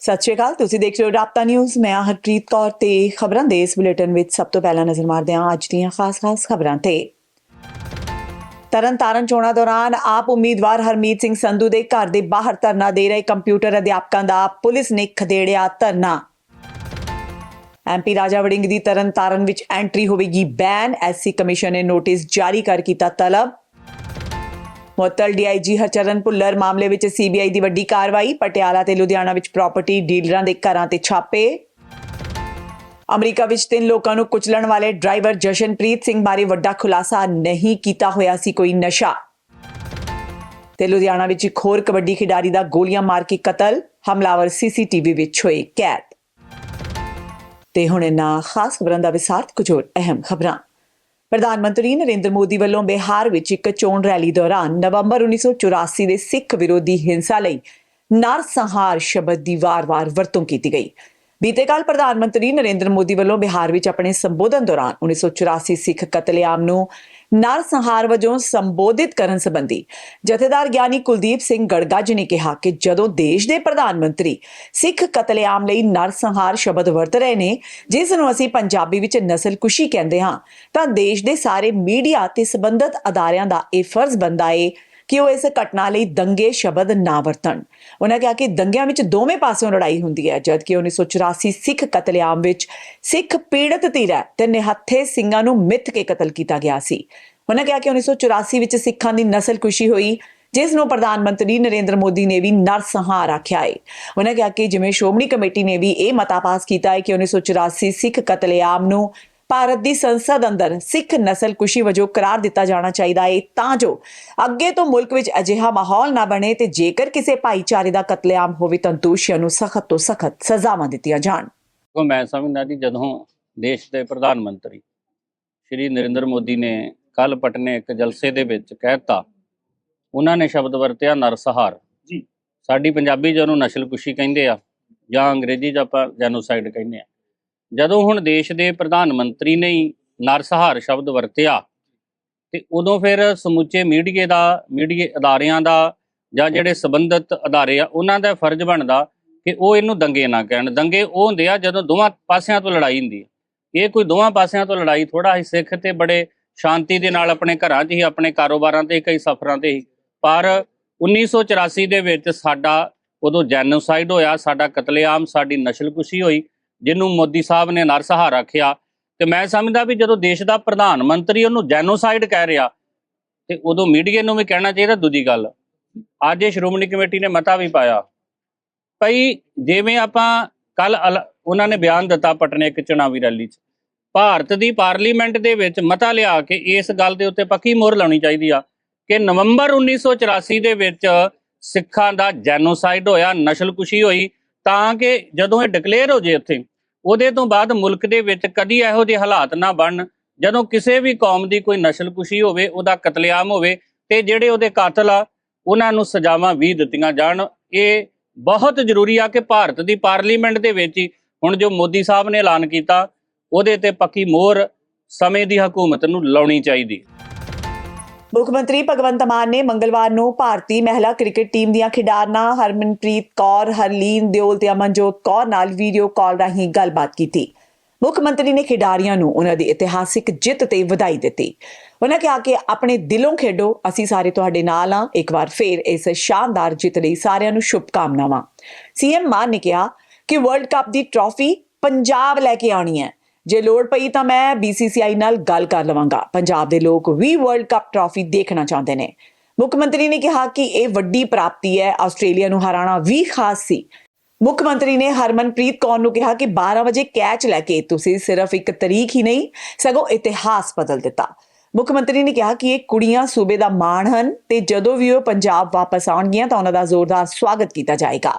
ਸਤਿ ਸ਼੍ਰੀ ਅਕਾਲ, ਤੁਸੀਂ ਦੇਖ ਰਹੇ ਹੋ ਰਾਪਤਾ ਨਿਊਜ਼। ਮੈਂ ਹਾਂ ਹਰਪ੍ਰੀਤ ਕੌਰ ਤੇ ਖਬਰਾਂ ਦੇ ਇਸ ਬੁਲੇਟਿਨ ਵਿੱਚ ਸਭ ਤੋਂ ਪਹਿਲਾਂ ਨਜ਼ਰ ਮਾਰਦੇ ਹਾਂ ਅੱਜ ਦੀਆਂ ਖਾਸ-ਖਾਸ ਖਬਰਾਂ ਤੇ। ਤਰਨਤਾਰਨ ਚੋਣਾਂ ਦੌਰਾਨ ਆਪ ਉਮੀਦਵਾਰ ਹਰਮੀਤ ਸਿੰਘ ਸੰਧੂ ਦੇ ਘਰ ਦੇ ਬਾਹਰ ਧਰਨਾ ਦੇ ਰਹੇ ਕੰਪਿਊਟਰ ਅਧਿਆਪਕਾਂ ਦਾ ਪੁਲਿਸ ਨੇ ਖਦੇੜਿਆ ਧਰਨਾ। ਐਮਪੀ ਰਾਜਾ ਵੜਿੰਗ ਦੀ ਤਰਨਤਾਰਨ ਵਿੱਚ ਐਂਟਰੀ ਹੋਵੇਗੀ ਬੈਨ ਐਸਸੀ ਕਮਿਸ਼ਨ ਨੇ ਨੋਟਿਸ ਜਾਰੀ ਕਰ ਕੀਤਾ ਤਲਬ। ਮੁਅੱਤਲ ਡੀਆਈਜੀ ਹਰਚਰਨ ਭੁੱਲਰ ਮਾਮਲੇ ਵਿੱਚ ਸੀਬੀਆਈ ਦੀ ਵੱਡੀ ਕਾਰਵਾਈ, ਪਟਿਆਲਾ ਤੇ ਲੁਧਿਆਣਾ ਵਿੱਚ ਪ੍ਰਾਪਰਟੀ ਡੀਲਰਾਂ ਦੇ ਘਰਾਂ ਤੇ ਛਾਪੇ। ਅਮਰੀਕਾ ਵਿੱਚ ਤਿੰਨ ਲੋਕਾਂ ਨੂੰ ਕੁਚਲਣ ਵਾਲੇ ਡਰਾਈਵਰ ਜਸ਼ਨਪ੍ਰੀਤ ਸਿੰਘ ਬਾਰੇ ਵੱਡਾ ਖੁਲਾਸਾ ਨਹੀਂ ਕੀਤਾ ਹੋਇਆ ਸੀ ਕੋਈ ਨਸ਼ਾ। ਤੇ ਲੁਧਿਆਣਾ ਵਿੱਚ ਇੱਕ ਹੋਰ ਕਬੱਡੀ ਖਿਡਾਰੀ ਦਾ ਗੋਲੀਆਂ ਮਾਰ ਕੇ ਕਤਲ, ਹਮਲਾਵਰ ਸੀਸੀਟੀਵੀ ਵਿੱਚ ਹੋਏ ਕੈਦ। ਤੇ ਹੁਣ ਇਹਨਾਂ ਖਾਸ ਖਬਰਾਂ ਦਾ ਵਿਸਾਰ ਕੁਝ ਹੋਰ ਅਹਿਮ ਖਬਰਾਂ। ਪ੍ਰਧਾਨ ਮੰਤਰੀ ਨਰਿੰਦਰ ਮੋਦੀ ਵੱਲੋਂ ਬਿਹਾਰ ਵਿੱਚ ਇੱਕ ਚੋਣ ਰੈਲੀ ਦੌਰਾਨ ਨਵੰਬਰ 1984 ਦੇ ਸਿੱਖ ਵਿਰੋਧੀ ਹਿੰਸਾ ਲਈ ਨਰਸੰਹਾਰ ਸ਼ਬਦ ਦੀ ਵਾਰ-ਵਾਰ ਵਰਤੋਂ ਕੀਤੀ ਗਈ। ਬੀਤੇ ਕੱਲ ਪ੍ਰਧਾਨ ਮੰਤਰੀ ਨਰਿੰਦਰ ਮੋਦੀ ਵੱਲੋਂ ਬਿਹਾਰ ਵਿੱਚ ਆਪਣੇ ਸੰਬੋਧਨ ਦੌਰਾਨ 1984 ਸਿੱਖ ਕਤਲੇਆਮ ਨੂੰ ਨਰਸੰਹਾਰ ਵਜੋਂ ਸੰਬੋਧਿਤ ਕਰਨ ਸੰਬੰਧੀ ਜਥੇਦਾਰ ਗਿਆਨੀ ਕੁਲਦੀਪ ਸਿੰਘ ਗੜਗਾ ਜੀ ਨੇ ਕਿਹਾ ਕਿ ਜਦੋਂ ਦੇਸ਼ ਦੇ ਪ੍ਰਧਾਨ ਮੰਤਰੀ ਸਿੱਖ ਕਤਲੇਆਮ ਲਈ ਨਰਸੰਹਾਰ ਸ਼ਬਦ ਵਰਤ ਰਹੇ ਨੇ, ਜਿਸ ਨੂੰ ਅਸੀਂ ਪੰਜਾਬੀ ਵਿੱਚ ਨਸਲਕੁਸ਼ੀ ਕਹਿੰਦੇ ਹਾਂ, ਤਾਂ ਦੇਸ਼ ਦੇ ਸਾਰੇ ਮੀਡੀਆ ਤੇ ਸੰਬੰਧਿਤ ਅਦਾਰਿਆਂ ਦਾ ਇਹ ਫਰਜ਼ ਬਣਦਾ ਏ ਕਿ ਉਹ ਇਸ ਘਟਨਾ ਲਈ ਦੰਗੇ ਸ਼ਬਦ ਨਾ ਵਰਤਣ। ਉਹਨਾਂ ਕਿਹਾ ਕਿ ਦੰਗਿਆਂ ਵਿੱਚ ਦੋਵੇਂ ਪਾਸਿਓਂ ਲੜਾਈ ਹੁੰਦੀ ਹੈ, ਜਦਕਿ 1984 ਸਿੱਖ ਕਤਲੇਆਮ ਵਿੱਚ ਸਿੱਖ ਪੀੜਤ ਧਿਰ ਹੈ ਤੇ ਨਿਹੱਥੇ ਸਿੰਘਾਂ ਨੂੰ ਮਿੱਥ ਕੇ ਕਤਲ ਕੀਤਾ ਗਿਆ ਸੀ। ਉਹਨਾਂ ਕਿਹਾ ਕਿ 1984 ਵਿੱਚ ਸਿੱਖਾਂ ਦੀ ਨਸਲ ਨਸਲਕੁਸ਼ੀ ਹੋਈ, ਜਿਸ ਨੂੰ ਪ੍ਰਧਾਨ ਮੰਤਰੀ ਨਰਿੰਦਰ ਮੋਦੀ ਨੇ ਵੀ ਨਰਸੰਹਾਰ ਆਖਿਆ ਹੈ ਉਹਨਾਂ ਕਿਹਾ ਕਿ ਜਿਵੇਂ ਸ਼੍ਰੋਮਣੀ ਕਮੇਟੀ ਨੇ ਵੀ ਇਹ ਮਤਾ ਪਾਸ ਕੀਤਾ ਹੈ ਕਿ 1984 ਸਿੱਖ ਕਤਲੇਆਮ ਨੂੰ ਭਾਰਤ ਦੀ ਸੰਸਦ ਅੰਦਰ ਸਿੱਖ ਨਸਲਕੁਸ਼ੀ ਵਜੋਂ ਕਰਾਰ ਦਿੱਤਾ ਜਾਣਾ ਚਾਹੀਦਾ ਹੈ ਤਾਂ ਜੋ ਅੱਗੇ ਤੋਂ ਮੁਲਕ ਵਿੱਚ ਅਜਿਹਾ ਮਾਹੌਲ ਨਾ ਬਣੇ ਤੇ ਜੇਕਰ ਕਿਸੇ ਭਾਈਚਾਰੇ ਦਾ ਕਤਲੇਆਮ ਹੋਵੇ ਤਾਂ ਦੋਸ਼ੀਆਂ ਨੂੰ ਸਖਤ ਤੋਂ ਸਖਤ ਸਜ਼ਾਵਾਂ ਦਿੱਤੀਆਂ ਜਾਣ। ਕੋ ਮੈਂ ਸਮਝਦਾ ਜੀ ਜਦੋਂ ਦੇਸ਼ ਦੇ ਪ੍ਰਧਾਨ ਮੰਤਰੀ ਸ਼੍ਰੀ ਨਰਿੰਦਰ ਮੋਦੀ ਨੇ ਕੱਲ ਪਟਨੇ ਇੱਕ ਜਲਸੇ ਦੇ ਵਿੱਚ ਕਹਿਤਾ ਉਹਨਾਂ ਨੇ ਸ਼ਬਦ ਵਰਤਿਆ ਨਰਸਹਾਰ ਜੀ। ਸਾਡੀ ਪੰਜਾਬੀ 'ਚ ਉਹਨੂੰ ਨਸਲਕੁਸ਼ੀ ਕਹਿੰਦੇ ਆ ਜਾਂ ਅੰਗਰੇਜ਼ੀ 'ਚ ਆਪਾਂ ਜੈਨੋਸਾਈਡ ਕਹਿੰਦੇ ਆ। ਜਦੋਂ ਹੁਣ ਦੇਸ਼ ਦੇ ਪ੍ਰਧਾਨ ਮੰਤਰੀ ਨੇ ਨਰਸਹਾਰ ਸ਼ਬਦ ਵਰਤਿਆ, ਤੇ ਉਦੋਂ ਫਿਰ ਸਮੁੱਚੇ ਮੀਡੀਏ ਦਾ, ਮੀਡੀਏ ਅਦਾਰਿਆਂ ਦਾ ਜਾਂ ਜਿਹੜੇ ਸਬੰਧਤ ਅਦਾਰੇ ਆ, ਉਹਨਾਂ ਦਾ ਫਰਜ਼ ਬਣਦਾ ਕਿ ਉਹ ਇਹਨੂੰ ਦੰਗੇ ਨਾ ਕਹਿਣ। ਦੰਗੇ ਉਹ ਹੁੰਦੇ ਆ ਜਦੋਂ ਦੋਵਾਂ ਪਾਸਿਆਂ ਤੋਂ ਲੜਾਈ ਹੁੰਦੀ ਹੈ ਇਹ ਕੋਈ ਦੋਵਾਂ ਪਾਸਿਆਂ ਤੋਂ ਲੜਾਈ ਥੋੜਾ ਹੀ ਸਿੱਖ ਤੇ ਬੜੇ ਸ਼ਾਂਤੀ ਦੇ ਨਾਲ ਆਪਣੇ ਘਰਾਂ 'ਚ ਹੀ, ਆਪਣੇ ਕਾਰੋਬਾਰਾਂ ਤੇ, ਕਈ ਸਫ਼ਰਾਂ ਤੇ ਹੀ। ਪਰ 1984 ਦੇ ਵਿੱਚ ਸਾਡਾ ਉਦੋਂ ਜੈਨੋਸਾਈਡ ਹੋਇਆ, ਸਾਡਾ ਕਤਲੇਆਮ, ਸਾਡੀ ਨਸਲਕੁਸ਼ੀ ਹੋਈ। ਜਿਹਨੂੰ ਮੋਦੀ ਸਾਹਿਬ ਨੇ ਨਰਸਹਾਰ ਰੱਖਿਆ, ਤੇ ਮੈਂ ਸਮਝਦਾ ਵੀ ਜਦੋਂ ਦੇਸ਼ ਦਾ ਪ੍ਰਧਾਨ ਮੰਤਰੀ ਉਹਨੂੰ ਜੈਨੋਸਾਈਡ ਕਹਿ ਰਿਹਾ, ਤੇ ਉਦੋਂ ਮੀਡੀਆ ਨੂੰ ਵੀ ਕਹਿਣਾ ਚਾਹੀਦਾ ਦੂਜੀ ਗੱਲ। ਅੱਜ ਇਹ ਸ਼੍ਰੋਮਣੀ ਕਮੇਟੀ ਨੇ ਮਤਾ ਵੀ ਪਾਇਆ। ਭਈ ਜਿਵੇਂ ਆਪਾਂ ਕੱਲ ਉਹਨਾਂ ਨੇ ਬਿਆਨ ਦਿੱਤਾ ਪਟਨੇ ਇੱਕ ਚੁਣਾਵੀ ਰੈਲੀ 'ਚ। ਭਾਰਤ ਦੀ ਪਾਰਲੀਮੈਂਟ ਦੇ ਵਿੱਚ ਮਤਾ ਲਿਆ ਕੇ ਇਸ ਗੱਲ ਦੇ ਉੱਤੇ ਪੱਕੀ ਮੋਹਰ ਲਾਉਣੀ ਚਾਹੀਦੀ ਆ ਕਿ ਨਵੰਬਰ 1984 ਦੇ ਵਿੱਚ ਸਿੱਖਾਂ ਦਾ ਜੈਨੋਸਾਈਡ ਹੋਇਆ, ਨਸਲਕੁਸ਼ੀ ਹੋਈ, ਤਾਂ ਕਿ ਜਦੋਂ ਇਹ ਡਿਕਲੇਅਰ ਹੋ ਜੇ ਉੱਥੇ ਉਹਦੇ ਤੋਂ ਬਾਅਦ ਮੁਲਕ ਦੇ ਵਿੱਚ ਕਦੀ ਇਹੋ ਜਿਹੇ ਹਾਲਾਤ ਨਾ ਬਣਨ। ਜਦੋਂ ਕਿਸੇ ਵੀ ਕੌਮ ਦੀ ਕੋਈ ਨਸਲਕੁਸ਼ੀ ਹੋਵੇ, ਉਹਦਾ ਕਤਲੇਆਮ ਹੋਵੇ ਤੇ ਜਿਹੜੇ ਉਹਦੇ ਕਾਤਲ ਆ, ਉਹਨਾਂ ਨੂੰ ਸਜ਼ਾਵਾਂ ਵੀ ਦਿੱਤੀਆਂ ਜਾਣ। ਇਹ ਬਹੁਤ ਜ਼ਰੂਰੀ ਆ ਕਿ ਭਾਰਤ ਦੀ ਪਾਰਲੀਮੈਂਟ ਦੇ ਵਿੱਚ ਹੀ, ਹੁਣ ਜੋ ਮੋਦੀ ਸਾਹਿਬ ਨੇ ਐਲਾਨ ਕੀਤਾ, ਉਹਦੇ ਤੇ ਪੱਕੀ ਮੋਹਰ ਸਮੇਂ ਦੀ ਹਕੂਮਤ ਨੂੰ ਲਾਉਣੀ ਚਾਹੀਦੀ। ਮੁੱਖ ਮੰਤਰੀ ਭਗਵੰਤ ਮਾਨ ਨੇ ਮੰਗਲਵਾਰ ਨੂੰ ਭਾਰਤੀ ਮਹਿਲਾ ਕ੍ਰਿਕਟ ਟੀਮ ਦੀਆਂ ਖਿਡਾਰਨਾਂ ਹਰਮਨਪ੍ਰੀਤ ਕੌਰ, ਹਰਲੀਨ ਦਿਓਲ ਤੇ ਅਮਨਜੋਤ ਕੌਰ ਨਾਲ ਵੀਡੀਓ ਕਾਲ ਰਾਹੀਂ ਗੱਲਬਾਤ ਕੀਤੀ। ਮੁੱਖ ਮੰਤਰੀ ਨੇ ਖਿਡਾਰੀਆਂ ਨੂੰ ਉਹਨਾਂ ਦੀ ਇਤਿਹਾਸਿਕ ਜਿੱਤ ਤੇ ਵਧਾਈ ਦਿੱਤੀ। ਉਹਨਾਂ ਕਿਹਾ ਕਿ ਆਪਣੇ ਦਿਲੋਂ ਖੇਡੋ, ਅਸੀਂ ਸਾਰੇ ਤੁਹਾਡੇ ਨਾਲ ਹਾਂ। ਇੱਕ ਵਾਰ ਫੇਰ ਇਸ ਸ਼ਾਨਦਾਰ ਜਿੱਤ ਲਈ ਸਾਰਿਆਂ ਨੂੰ ਸ਼ੁਭਕਾਮਨਾਵਾਂ। ਸੀਐਮ ਮਾਨ ਨੇ ਕਿਹਾ ਕਿ ਵਰਲਡ ਕੱਪ ਦੀ ਟਰਾਫੀ ਪੰਜਾਬ ਲੈ ਕੇ ਆਉਣੀ ਹੈ। ਜੇ ਲੋੜ ਪਈ ਤਾਂ ਮੈਂ BCCI ਨਾਲ ਗੱਲ ਕਰ ਲਵਾਂਗਾ। ਪੰਜਾਬ ਦੇ ਲੋਕ ਵੀ ਵਰਲਡ ਕੱਪ ਟਰਾਫੀ ਦੇਖਣਾ ਚਾਹੁੰਦੇ ਨੇ। ਮੁੱਖ ਮੰਤਰੀ ਨੇ ਕਿਹਾ ਕਿ ਇਹ ਵੱਡੀ ਪ੍ਰਾਪਤੀ ਹੈ। ਆਸਟ੍ਰੇਲੀਆ ਨੂੰ ਹਰਾਉਣਾ ਵੀ ਖਾਸ ਸੀ। ਮੁੱਖ ਮੰਤਰੀ ਨੇ ਹਰਮਨਪ੍ਰੀਤ ਕੌਰ ਨੂੰ ਕਿਹਾ ਕਿ 12 ਵਜੇ ਕੈਚ ਲੈ ਕੇ ਤੁਸੀਂ ਸਿਰਫ ਇੱਕ ਤਰੀਕ ਹੀ ਨਹੀਂ, ਸਗੋਂ ਇਤਿਹਾਸ ਬਦਲ ਦਿੱਤਾ। ਮੁੱਖ ਮੰਤਰੀ ਨੇ ਕਿਹਾ ਕਿ ਇਹ ਕੁੜੀਆਂ ਸੂਬੇ ਦਾ ਮਾਣ ਹਨ ਤੇ ਜਦੋਂ ਵੀ ਉਹ ਪੰਜਾਬ ਵਾਪਸ ਆਉਣਗੀਆਂ ਤਾਂ ਉਹਨਾਂ ਦਾ ਜ਼ੋਰਦਾਰ ਸਵਾਗਤ ਕੀਤਾ ਜਾਏਗਾ।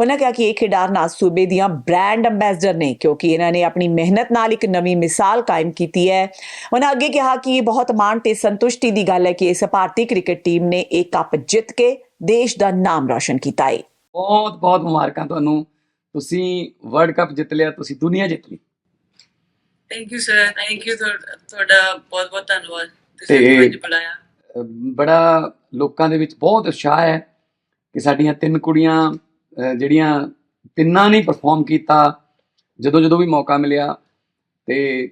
ਉਹਨਾਂ ਕਿਹਾ ਕਿ ਇਹ ਖਿਡਾਰਨਾਂ ਸੂਬੇ ਦੀਆਂ ਬ੍ਰਾਂਡ ਅੰਬੈਸਡਰ ਨੇ ਕਿਉਂਕਿ ਇਹਨਾਂ ਨੇ ਆਪਣੀ ਮਿਹਨਤ ਨਾਲ ਇੱਕ ਨਵੀਂ ਮਿਸਾਲ ਕਾਇਮ ਕੀਤੀ ਹੈ। ਉਹਨਾਂ ਅੱਗੇ ਕਿਹਾ ਕਿ ਇਹ ਬਹੁਤ ਮਾਣ ਤੇ ਸੰਤੁਸ਼ਟੀ ਦੀ ਗੱਲ ਹੈ ਕਿ ਇਸ ਭਾਰਤੀ ਕ੍ਰਿਕਟ ਟੀਮ ਨੇ ਇਹ ਕੱਪ ਜਿੱਤ ਕੇ ਦੇਸ਼ ਦਾ ਨਾਮ ਰੌਸ਼ਨ ਕੀਤਾ ਹੈ। ਬਹੁਤ ਬਹੁਤ ਮੁਬਾਰਕਾਂ ਤੁਹਾਨੂੰ। ਤੁਸੀਂ ਵਰਲਡ ਕੱਪ ਜਿੱਤ ਲਿਆ ਤੁਸੀਂ ਦੁਨੀਆ ਜਿੱਤ ਲਈ। Thank you sir thank you ਤੁਹਾਡਾ ਬਹੁਤ ਬਹੁਤ ਧੰਨਵਾਦ। ਤੁਸੀਂ ਮੈਨੂੰ ਬੁਲਾਇਆ। ਬੜਾ ਲੋਕਾਂ ਦੇ ਵਿੱਚ ਬਹੁਤ ਉਤਸ਼ਾਹ ਹੈ ਕਿ ਸਾਡੀਆਂ ਤਿੰਨ ਕੁੜੀਆਂ ਜਿਹੜੀਆਂ ਤਿੰਨਾਂ ਨੇ ਪਰਫਾਰਮ ਕੀਤਾ, ਜਦੋਂ ਜਦੋਂ ਵੀ ਮੌਕਾ ਮਿਲਿਆ ਤੇ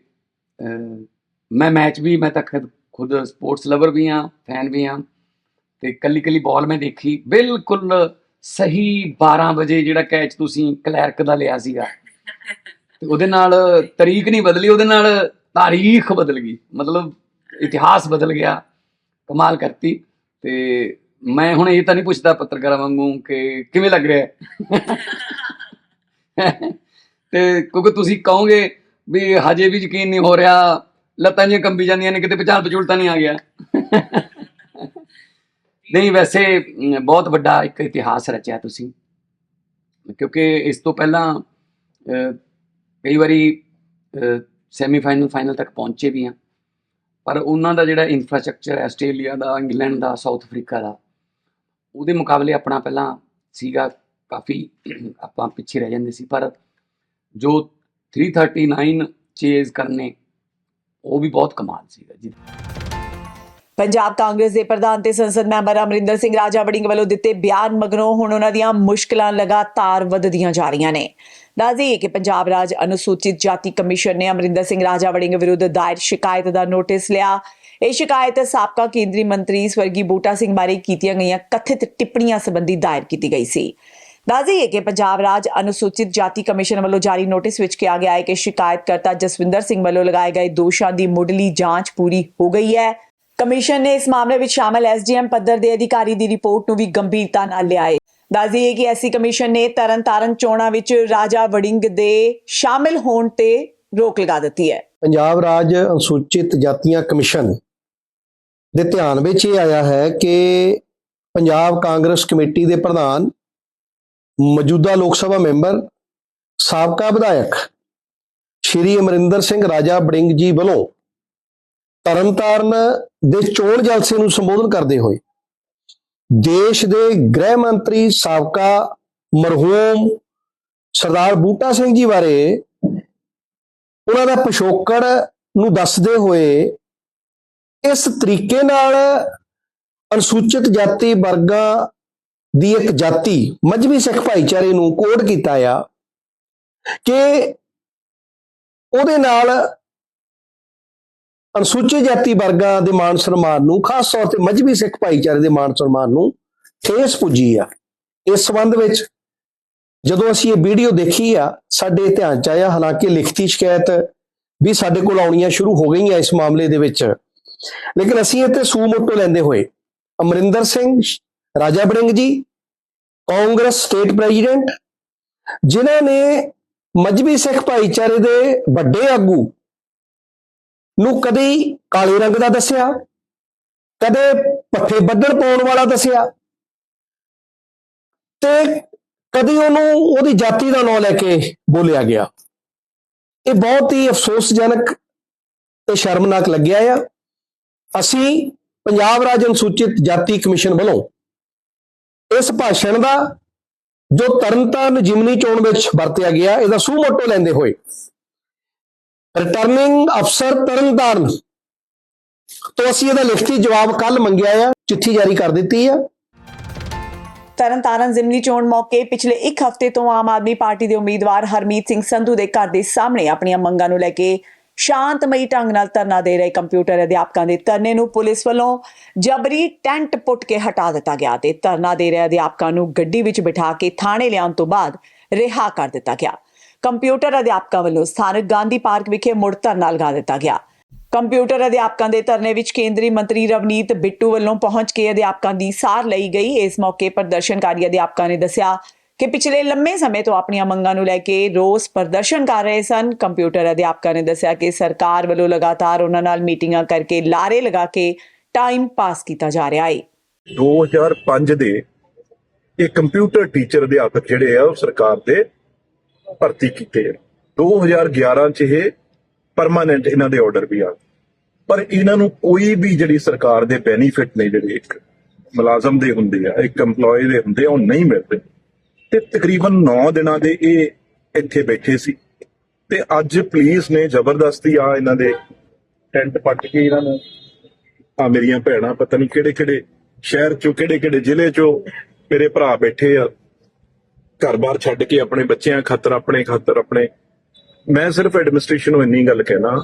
ਮੈਂ ਮੈਚ ਵੀ, ਮੈਂ ਤਾਂ ਖੁਦ ਸਪੋਰਟਸ ਲਵਰ ਵੀ ਹਾਂ ਫੈਨ ਵੀ ਹਾਂ ਤੇ ਕੱਲੀ ਕੱਲੀ ਬਾਲ ਮੈਂ ਦੇਖੀ, ਬਿਲਕੁਲ ਸਹੀ 12 ਵਜੇ ਜਿਹੜਾ ਕੈਚ ਤੁਸੀਂ ਕਲੈਰਕ ਦਾ ਲਿਆ ਸੀਗਾ। ਤੇ ਉਹਦੇ ਨਾਲ ਤਰੀਕ ਨਹੀਂ ਬਦਲੀ, ਉਹਦੇ ਨਾਲ ਤਾਰੀਖ ਬਦਲ ਗਈ, ਮਤਲਬ ਇਤਿਹਾਸ ਬਦਲ ਗਿਆ, ਕਮਾਲ ਕਰਤੀ ਤੇ ਮੈਂ ਹੁਣ ਇਹ ਤਾਂ ਨਹੀਂ ਪੁੱਛਦਾ ਪੱਤਰਕਾਰਾਂ ਵਾਂਗੂ ਕਿ ਕਿਵੇਂ ਲੱਗ ਰਿਹਾ ਹੈ? ਤੇ ਕਿਉਂਕਿ ਤੁਸੀਂ ਕਹੋਗੇ ਵੀ ਹਜੇ ਵੀ ਯਕੀਨ ਨਹੀਂ ਹੋ ਰਿਹਾ, ਲੱਤਾਂ ਜਿਹੀਆਂ ਕੰਬੀ ਜਾਂਦੀਆਂ ਨੇ, ਕਿਤੇ ਪਛਾਣ ਪਛੂਲ ਨਹੀਂ ਆ ਗਿਆ। ਨਹੀਂ, ਵੈਸੇ ਬਹੁਤ ਵੱਡਾ ਇੱਕ ਇਤਿਹਾਸ ਰਚਿਆ ਤੁਸੀਂ। ਕਿਉਂਕਿ ਇਸ ਤੋਂ ਪਹਿਲਾਂ ਕਈ ਵਾਰੀ ਸੈਮੀਫਾਈਨਲ ਫਾਈਨਲ ਤੱਕ ਪਹੁੰਚੇ ਵੀ ਆ। ਪਰ ਉਹਨਾਂ ਦਾ ਜਿਹੜਾ ਇਨਫਰਾਸਟ੍ਰਕਚਰ ਹੈ, ਆਸਟ੍ਰੇਲੀਆ ਦਾ, ਇੰਗਲੈਂਡ ਦਾ ਸਾਊਥ ਅਫਰੀਕਾ ਦਾ ਉਹਦੇ ਮੁਕਾਬਲੇ ਆਪਣਾ ਪਹਿਲਾਂ ਸੀਗਾ ਕਾਫੀ ਆਪਾਂ ਪਿੱਛੇ ਰਹਿ ਜਾਂਦੇ ਸੀ, ਪਰ ਜੋ 339 ਚੇਜ਼ ਕਰਨੇ, ਉਹ ਵੀ ਬਹੁਤ ਕਮਾਲ ਸੀਗਾ ਜੀ। ਪੰਜਾਬ ਕਾਂਗਰਸ ਦੇ ਪ੍ਰਧਾਨ ਤੇ ਸੰਸਦ ਮੈਂਬਰ ਅਮਰਿੰਦਰ ਸਿੰਘ ਰਾਜਾ ਵੜਿੰਗ ਵੱਲੋਂ ਦਿੱਤੇ ਬਿਆਨ ਮਗਰੋਂ ਹੁਣ ਉਹਨਾਂ ਦੀਆਂ ਮੁਸ਼ਕਲਾਂ ਲਗਾਤਾਰ ਵੱਧਦੀਆਂ ਜਾ ਰਹੀਆਂ ਨੇ। ਦੱਸਦੀ ਕਿ ਪੰਜਾਬ ਰਾਜ ਅਨੁਸੂਚਿਤ ਜਾਤੀ ਕਮਿਸ਼ਨ ਨੇ ਅਮਰਿੰਦਰ ਸਿੰਘ ਰਾਜਾ ਵੜਿੰਗ ਵਿਰੁੱਧ ਦਾਇਰ ਸ਼ਿਕਾਇਤ ਦਾ ਨੋਟਿਸ ਲਿਆ। ਇਹ ਸ਼ਿਕਾਇਤ ਸਾਬਕਾ ਕੇਂਦਰੀ ਮੰਤਰੀ ਸਵਰਗੀ ਬੂਟਾ ਸਿੰਘ ਬਾਰੇ ਕੀਤੀਆਂ ਗਈਆਂ ਕਥਿਤ ਟਿੱਪਣੀਆਂ ਸੰਬੰਧੀ ਦਾਇਰ ਕੀਤੀ ਗਈ ਸੀ। ਦੱਸਦੀ ਹੈ ਕਿ ਪੰਜਾਬ ਰਾਜ ਅਨੁਸੂਚਿਤ ਜਾਤੀ ਕਮਿਸ਼ਨ ਵੱਲੋਂ ਜਾਰੀ ਨੋਟਿਸ ਵਿੱਚ ਕਿਹਾ ਗਿਆ ਹੈ ਕਿ ਸ਼ਿਕਾਇਤਕਰਤਾ ਜਸਵਿੰਦਰ ਸਿੰਘ ਵੱਲੋਂ ਲਗਾਏ ਗਏ ਦੋਸ਼ਾਂ ਦੀ ਮੁੱਢਲੀ ਜਾਂਚ ਪੂਰੀ ਹੋ ਗਈ ਹੈ। ਕਮਿਸ਼ਨ ਨੇ ਇਸ ਮਾਮਲੇ ਵਿੱਚ ਸ਼ਾਮਲ ਐਸਡੀਐਮ ਪੱਧਰ ਦੇ ਅਧਿਕਾਰੀ ਦੀ ਰਿਪੋਰਟ ਨੂੰ ਵੀ ਗੰਭੀਰਤਾ ਨਾਲ ਲਿਆ ਹੈ। ਦੱਸਦੀ ਹੈ ਕਿ ਐਸੀ ਕਮਿਸ਼ਨ ਨੇ ਤਰਨਤਾਰਨ ਚੋਣਾਂ ਵਿੱਚ ਰਾਜਾ ਵੜਿੰਗ ਦੇ ਸ਼ਾਮਿਲ ਹੋਣ ਤੇ ਰੋਕ ਲਗਾ ਦਿੱਤੀ ਹੈ। ਪੰਜਾਬ ਰਾਜ ਅਨੁਸੂਚਿਤ ਜਾਤੀਆਂ ਕਮਿਸ਼ਨ ਦੇ ਧਿਆਨ ਵਿੱਚ ਇਹ ਆਇਆ ਹੈ ਕਿ ਪੰਜਾਬ ਕਾਂਗਰਸ ਕਮੇਟੀ ਦੇ ਪ੍ਰਧਾਨ, ਮੌਜੂਦਾ ਲੋਕ ਸਭਾ ਮੈਂਬਰ, ਸਾਬਕਾ ਵਿਧਾਇਕ ਸ਼੍ਰੀ ਅਮਰਿੰਦਰ ਸਿੰਘ ਰਾਜਾ ਬੜਿੰਗ ਜੀ ਵੱਲੋਂ ਤਰਨਤਾਰਨ ਦੇ ਚੋਣ ਜਲਸੇ ਨੂੰ ਸੰਬੋਧਨ ਕਰਦੇ ਹੋਏ ਦੇਸ਼ ਦੇ ਗ੍ਰਹਿ ਮੰਤਰੀ ਸਾਬਕਾ ਮਰਹੂਮ ਸਰਦਾਰ ਬੂਟਾ ਸਿੰਘ ਜੀ ਬਾਰੇ ਉਹਨਾਂ ਦਾ ਪਿਛੋਕੜ ਨੂੰ ਦੱਸਦੇ ਹੋਏ ਇਸ ਤਰੀਕੇ ਨਾਲ ਅਨੁਸੂਚਿਤ ਜਾਤੀ ਵਰਗਾਂ ਦੀ ਇੱਕ ਜਾਤੀ ਮਜਬੀ ਸਿੱਖ ਭਾਈਚਾਰੇ ਨੂੰ ਕੋਡ ਕੀਤਾ ਆ ਕਿ ਉਹਦੇ ਨਾਲ ਅਨੁਸੂਚਿਤ ਜਾਤੀ ਵਰਗਾਂ ਦੇ ਮਾਨ ਸਨਮਾਨ ਨੂੰ, ਖਾਸ ਤੌਰ ਤੇ ਮਜਬੀ ਸਿੱਖ ਭਾਈਚਾਰੇ ਦੇ ਮਾਨ ਸਨਮਾਨ ਨੂੰ ਠੇਸ ਪੁੱਜੀ ਆ। ਇਸ ਸੰਬੰਧ ਵਿੱਚ ਜਦੋਂ ਅਸੀਂ ਇਹ ਵੀਡੀਓ ਦੇਖੀ ਆ, ਸਾਡੇ ਧਿਆਨ ਚ ਆਇਆ, ਹਾਲਾਂਕਿ ਲਿਖਤੀ ਸ਼ਿਕਾਇਤ ਵੀ ਸਾਡੇ ਕੋਲ ਆਉਣੀਆਂ ਸ਼ੁਰੂ ਹੋ ਗਈਆਂ ਇਸ ਮਾਮਲੇ ਦੇ ਵਿੱਚ। ਲੇਕਿਨ ਅਸੀਂ ਇੱਥੇ ਤੇ ਸੂਮੋਟੋ ਲੈਂਦੇ ਹੋਏ, ਅਮਰਿੰਦਰ ਸਿੰਘ, ਰਾਜਾ ਬੜਿੰਗ ਜੀ, ਕਾਂਗਰਸ ਸਟੇਟ ਪ੍ਰੈਜ਼ੀਡੈਂਟ, ਜਿਨ੍ਹਾਂ ਨੇ ਮਜਬੀ ਸਿੱਖ ਭਾਈਚਾਰੇ ਦੇ ਵੱਡੇ ਆਗੂ ਨੂੰ ਕਦੇ ਕਾਲੇ ਰੰਗ ਦਾ ਦੱਸਿਆ, ਕਦੇ ਪੱਠੇ ਬੱਦਲ ਪਾਉਣ ਵਾਲਾ ਦੱਸਿਆ ਤੇ ਕਦੀ ਉਹਨੂੰ ਉਹਦੀ ਜਾਤੀ ਦਾ ਨਾਂ ਲੈ ਕੇ ਬੋਲਿਆ ਗਿਆ। ਇਹ ਬਹੁਤ ਹੀ ਅਫਸੋਸਜਨਕ ਤੇ ਸ਼ਰਮਨਾਕ ਲੱਗਿਆ ਆ। ਅਸੀਂ ਪੰਜਾਬ ਰਾਜ ਅਨੁਸੂਚਿਤ ਜਾਤੀ ਕਮਿਸ਼ਨ ਵੱਲੋਂ ਇਸ ਭਾਸ਼ਣ ਦਾ ਜੋ ਤਰਨਤਾਰਨ ਜਿਮਨੀ ਚੋਣ ਵਿੱਚ ਵਰਤਿਆ ਗਿਆ, ਇਹਦਾ ਸੂਮੋਟੋ ਲੈਂਦੇ ਹੋਏ ਰਿਟਰਨਿੰਗ ਅਫਸਰ ਤਰਨਤਾਰਨ ਤੋਂ ਅਸੀਂ ਇਹਦਾ ਲਿਖਤੀ ਜਵਾਬ ਕੱਲ ਮੰਗਿਆ ਆ, ਚਿੱਠੀ ਜਾਰੀ ਕਰ ਦਿੱਤੀ ਆ। ਤਰਨਤਾਰਨ ਜ਼ਿਮਨੀ ਚੋਣ ਮੌਕੇ ਪਿਛਲੇ ਇੱਕ ਹਫ਼ਤੇ ਤੋਂ ਆਮ ਆਦਮੀ ਪਾਰਟੀ ਦੇ ਉਮੀਦਵਾਰ ਹਰਮੀਤ ਸਿੰਘ ਸੰਧੂ ਦੇ ਘਰ ਦੇ ਸਾਹਮਣੇ ਆਪਣੀਆਂ ਮੰਗਾਂ ਨੂੰ ਲੈ ਕੇ ਸ਼ਾਂਤਮਈ ਢੰਗ ਨਾਲ ਧਰਨਾ ਦੇ ਰਹੇ ਕੰਪਿਊਟਰ ਅਧਿਆਪਕਾਂ ਦੇ ਧਰਨੇ ਨੂੰ ਪੁਲਿਸ ਵੱਲੋਂ ਜਬਰੀ ਟੈਂਟ ਪੁੱਟ ਕੇ ਹਟਾ ਦਿੱਤਾ ਗਿਆ ਤੇ ਧਰਨਾ ਦੇ ਰਹੇ ਅਧਿਆਪਕਾਂ ਨੂੰ ਗੱਡੀ ਵਿੱਚ ਬਿਠਾ ਕੇ ਥਾਣੇ ਲਿਆਉਣ ਤੋਂ ਬਾਅਦ ਰਿਹਾ ਕਰ ਦਿੱਤਾ ਗਿਆ। ਕੰਪਿਊਟਰ ਅਧਿਆਪਕਾਂ ਵੱਲੋਂ ਸਥਾਨਕ ਗਾਂਧੀ ਪਾਰਕ ਵਿਖੇ ਮੁੜ ਧਰਨਾ ਲਗਾ ਦਿੱਤਾ ਗਿਆ। ਕੰਪਿਊਟਰ ਅਧਿਆਪਕਾਂ ਦੇ ਧਰਨੇ ਵਿੱਚ ਕੇਂਦਰੀ ਮੰਤਰੀ ਰਵਨੀਤ ਬਿੱਟੂ ਵੱਲੋਂ ਪਹੁੰਚ ਕੇ ਅਧਿਆਪਕਾਂ ਦੀ ਸਾਰ ਲਈ ਗਈ। ਇਸ ਮੌਕੇ ਪ੍ਰਦਰਸ਼ਨਕਾਰੀ ਅਧਿਆਪਕਾਂ ਨੇ ਦੱਸਿਆ ਕਿ ਪਿਛਲੇ ਲੰਮੇ ਸਮੇਂ ਤੋਂ ਆਪਣੀਆਂ ਮੰਗਾਂ ਨੂੰ ਲੈ ਕੇ ਰੋਸ ਪ੍ਰਦਰਸ਼ਨ ਕਰ ਰਹੇ ਸਨ। ਕੰਪਿਊਟਰ ਅਧਿਆਪਕਾਂ ਨੇ ਦੱਸਿਆ ਕਿ ਸਰਕਾਰ ਵੱਲੋਂ ਲਗਾਤਾਰ ਉਹਨਾਂ ਨਾਲ ਮੀਟਿੰਗਾਂ ਕਰਕੇ ਲਾਰੇ ਲਗਾ ਕੇ ਟਾਈਮ ਪਾਸ ਕੀਤਾ ਜਾ ਰਿਹਾ ਹੈ 2005 ਦੇ ਇਹ ਕੰਪਿਊਟਰ ਟੀਚਰ ਅਧਿਆਪਕ ਜਿਹੜੇ ਆ, ਉਹ ਸਰਕਾਰ ਦੇ ਭਰਤੀ ਕੀਤੇ ਆ। 2011 ਚ ਇਹ ਪਰਮਾਨੈਂਟ ਇਹਨਾਂ ਦੇ ਆਰਡਰ ਵੀ ਆ ਪਰ ਇਹਨਾਂ ਨੂੰ ਕੋਈ ਵੀ ਜਿਹੜੀ ਸਰਕਾਰ ਦੇ ਬੈਨੀਫਿਟ ਨੇ ਜਿਹੜੇ ਇੱਕ ਮੁਲਾਜ਼ਮ ਦੇ ਹੁੰਦੇ ਆ, ਇੱਕ EMPLOYE ਦੇ ਹੁੰਦੇ ਆ, ਉਹ ਨਹੀਂ ਮਿਲਦੇ। ਤੇ ਤਕਰੀਬਨ 9 ਦਿਨਾਂ ਦੇ ਇਹ ਇੱਥੇ ਬੈਠੇ ਸੀ। ਤੇ ਅੱਜ ਪੁਲਿਸ ਨੇ ਜ਼ਬਰਦਸਤੀ ਆ ਇਹਨਾਂ ਦੇ ਟੈਂਟ ਪੱਟ ਕੇ ਇਹਨਾਂ ਨੂੰ, ਆ ਮੇਰੀਆਂ ਭੈਣਾਂ ਪਤਾ ਨਹੀਂ ਕਿਹੜੇ ਕਿਹੜੇ ਸ਼ਹਿਰ ਚੋਂ, ਕਿਹੜੇ ਕਿਹੜੇ ਜ਼ਿਲ੍ਹੇ ਚੋਂ ਮੇਰੇ ਭਰਾ ਬੈਠੇ ਆ। ਘਰ-ਬਾਰ ਛੱਡ ਕੇ ਆਪਣੇ ਬੱਚਿਆਂ ਖਾਤਰ, ਆਪਣੇ ਖਾਤਰ, ਆਪਣੇ, ਮੈਂ ਸਿਰਫ ਐਡਮਿਨਿਸਟ੍ਰੇਸ਼ਨ ਨੂੰ ਇੰਨੀ ਗੱਲ ਕਹਿਣਾ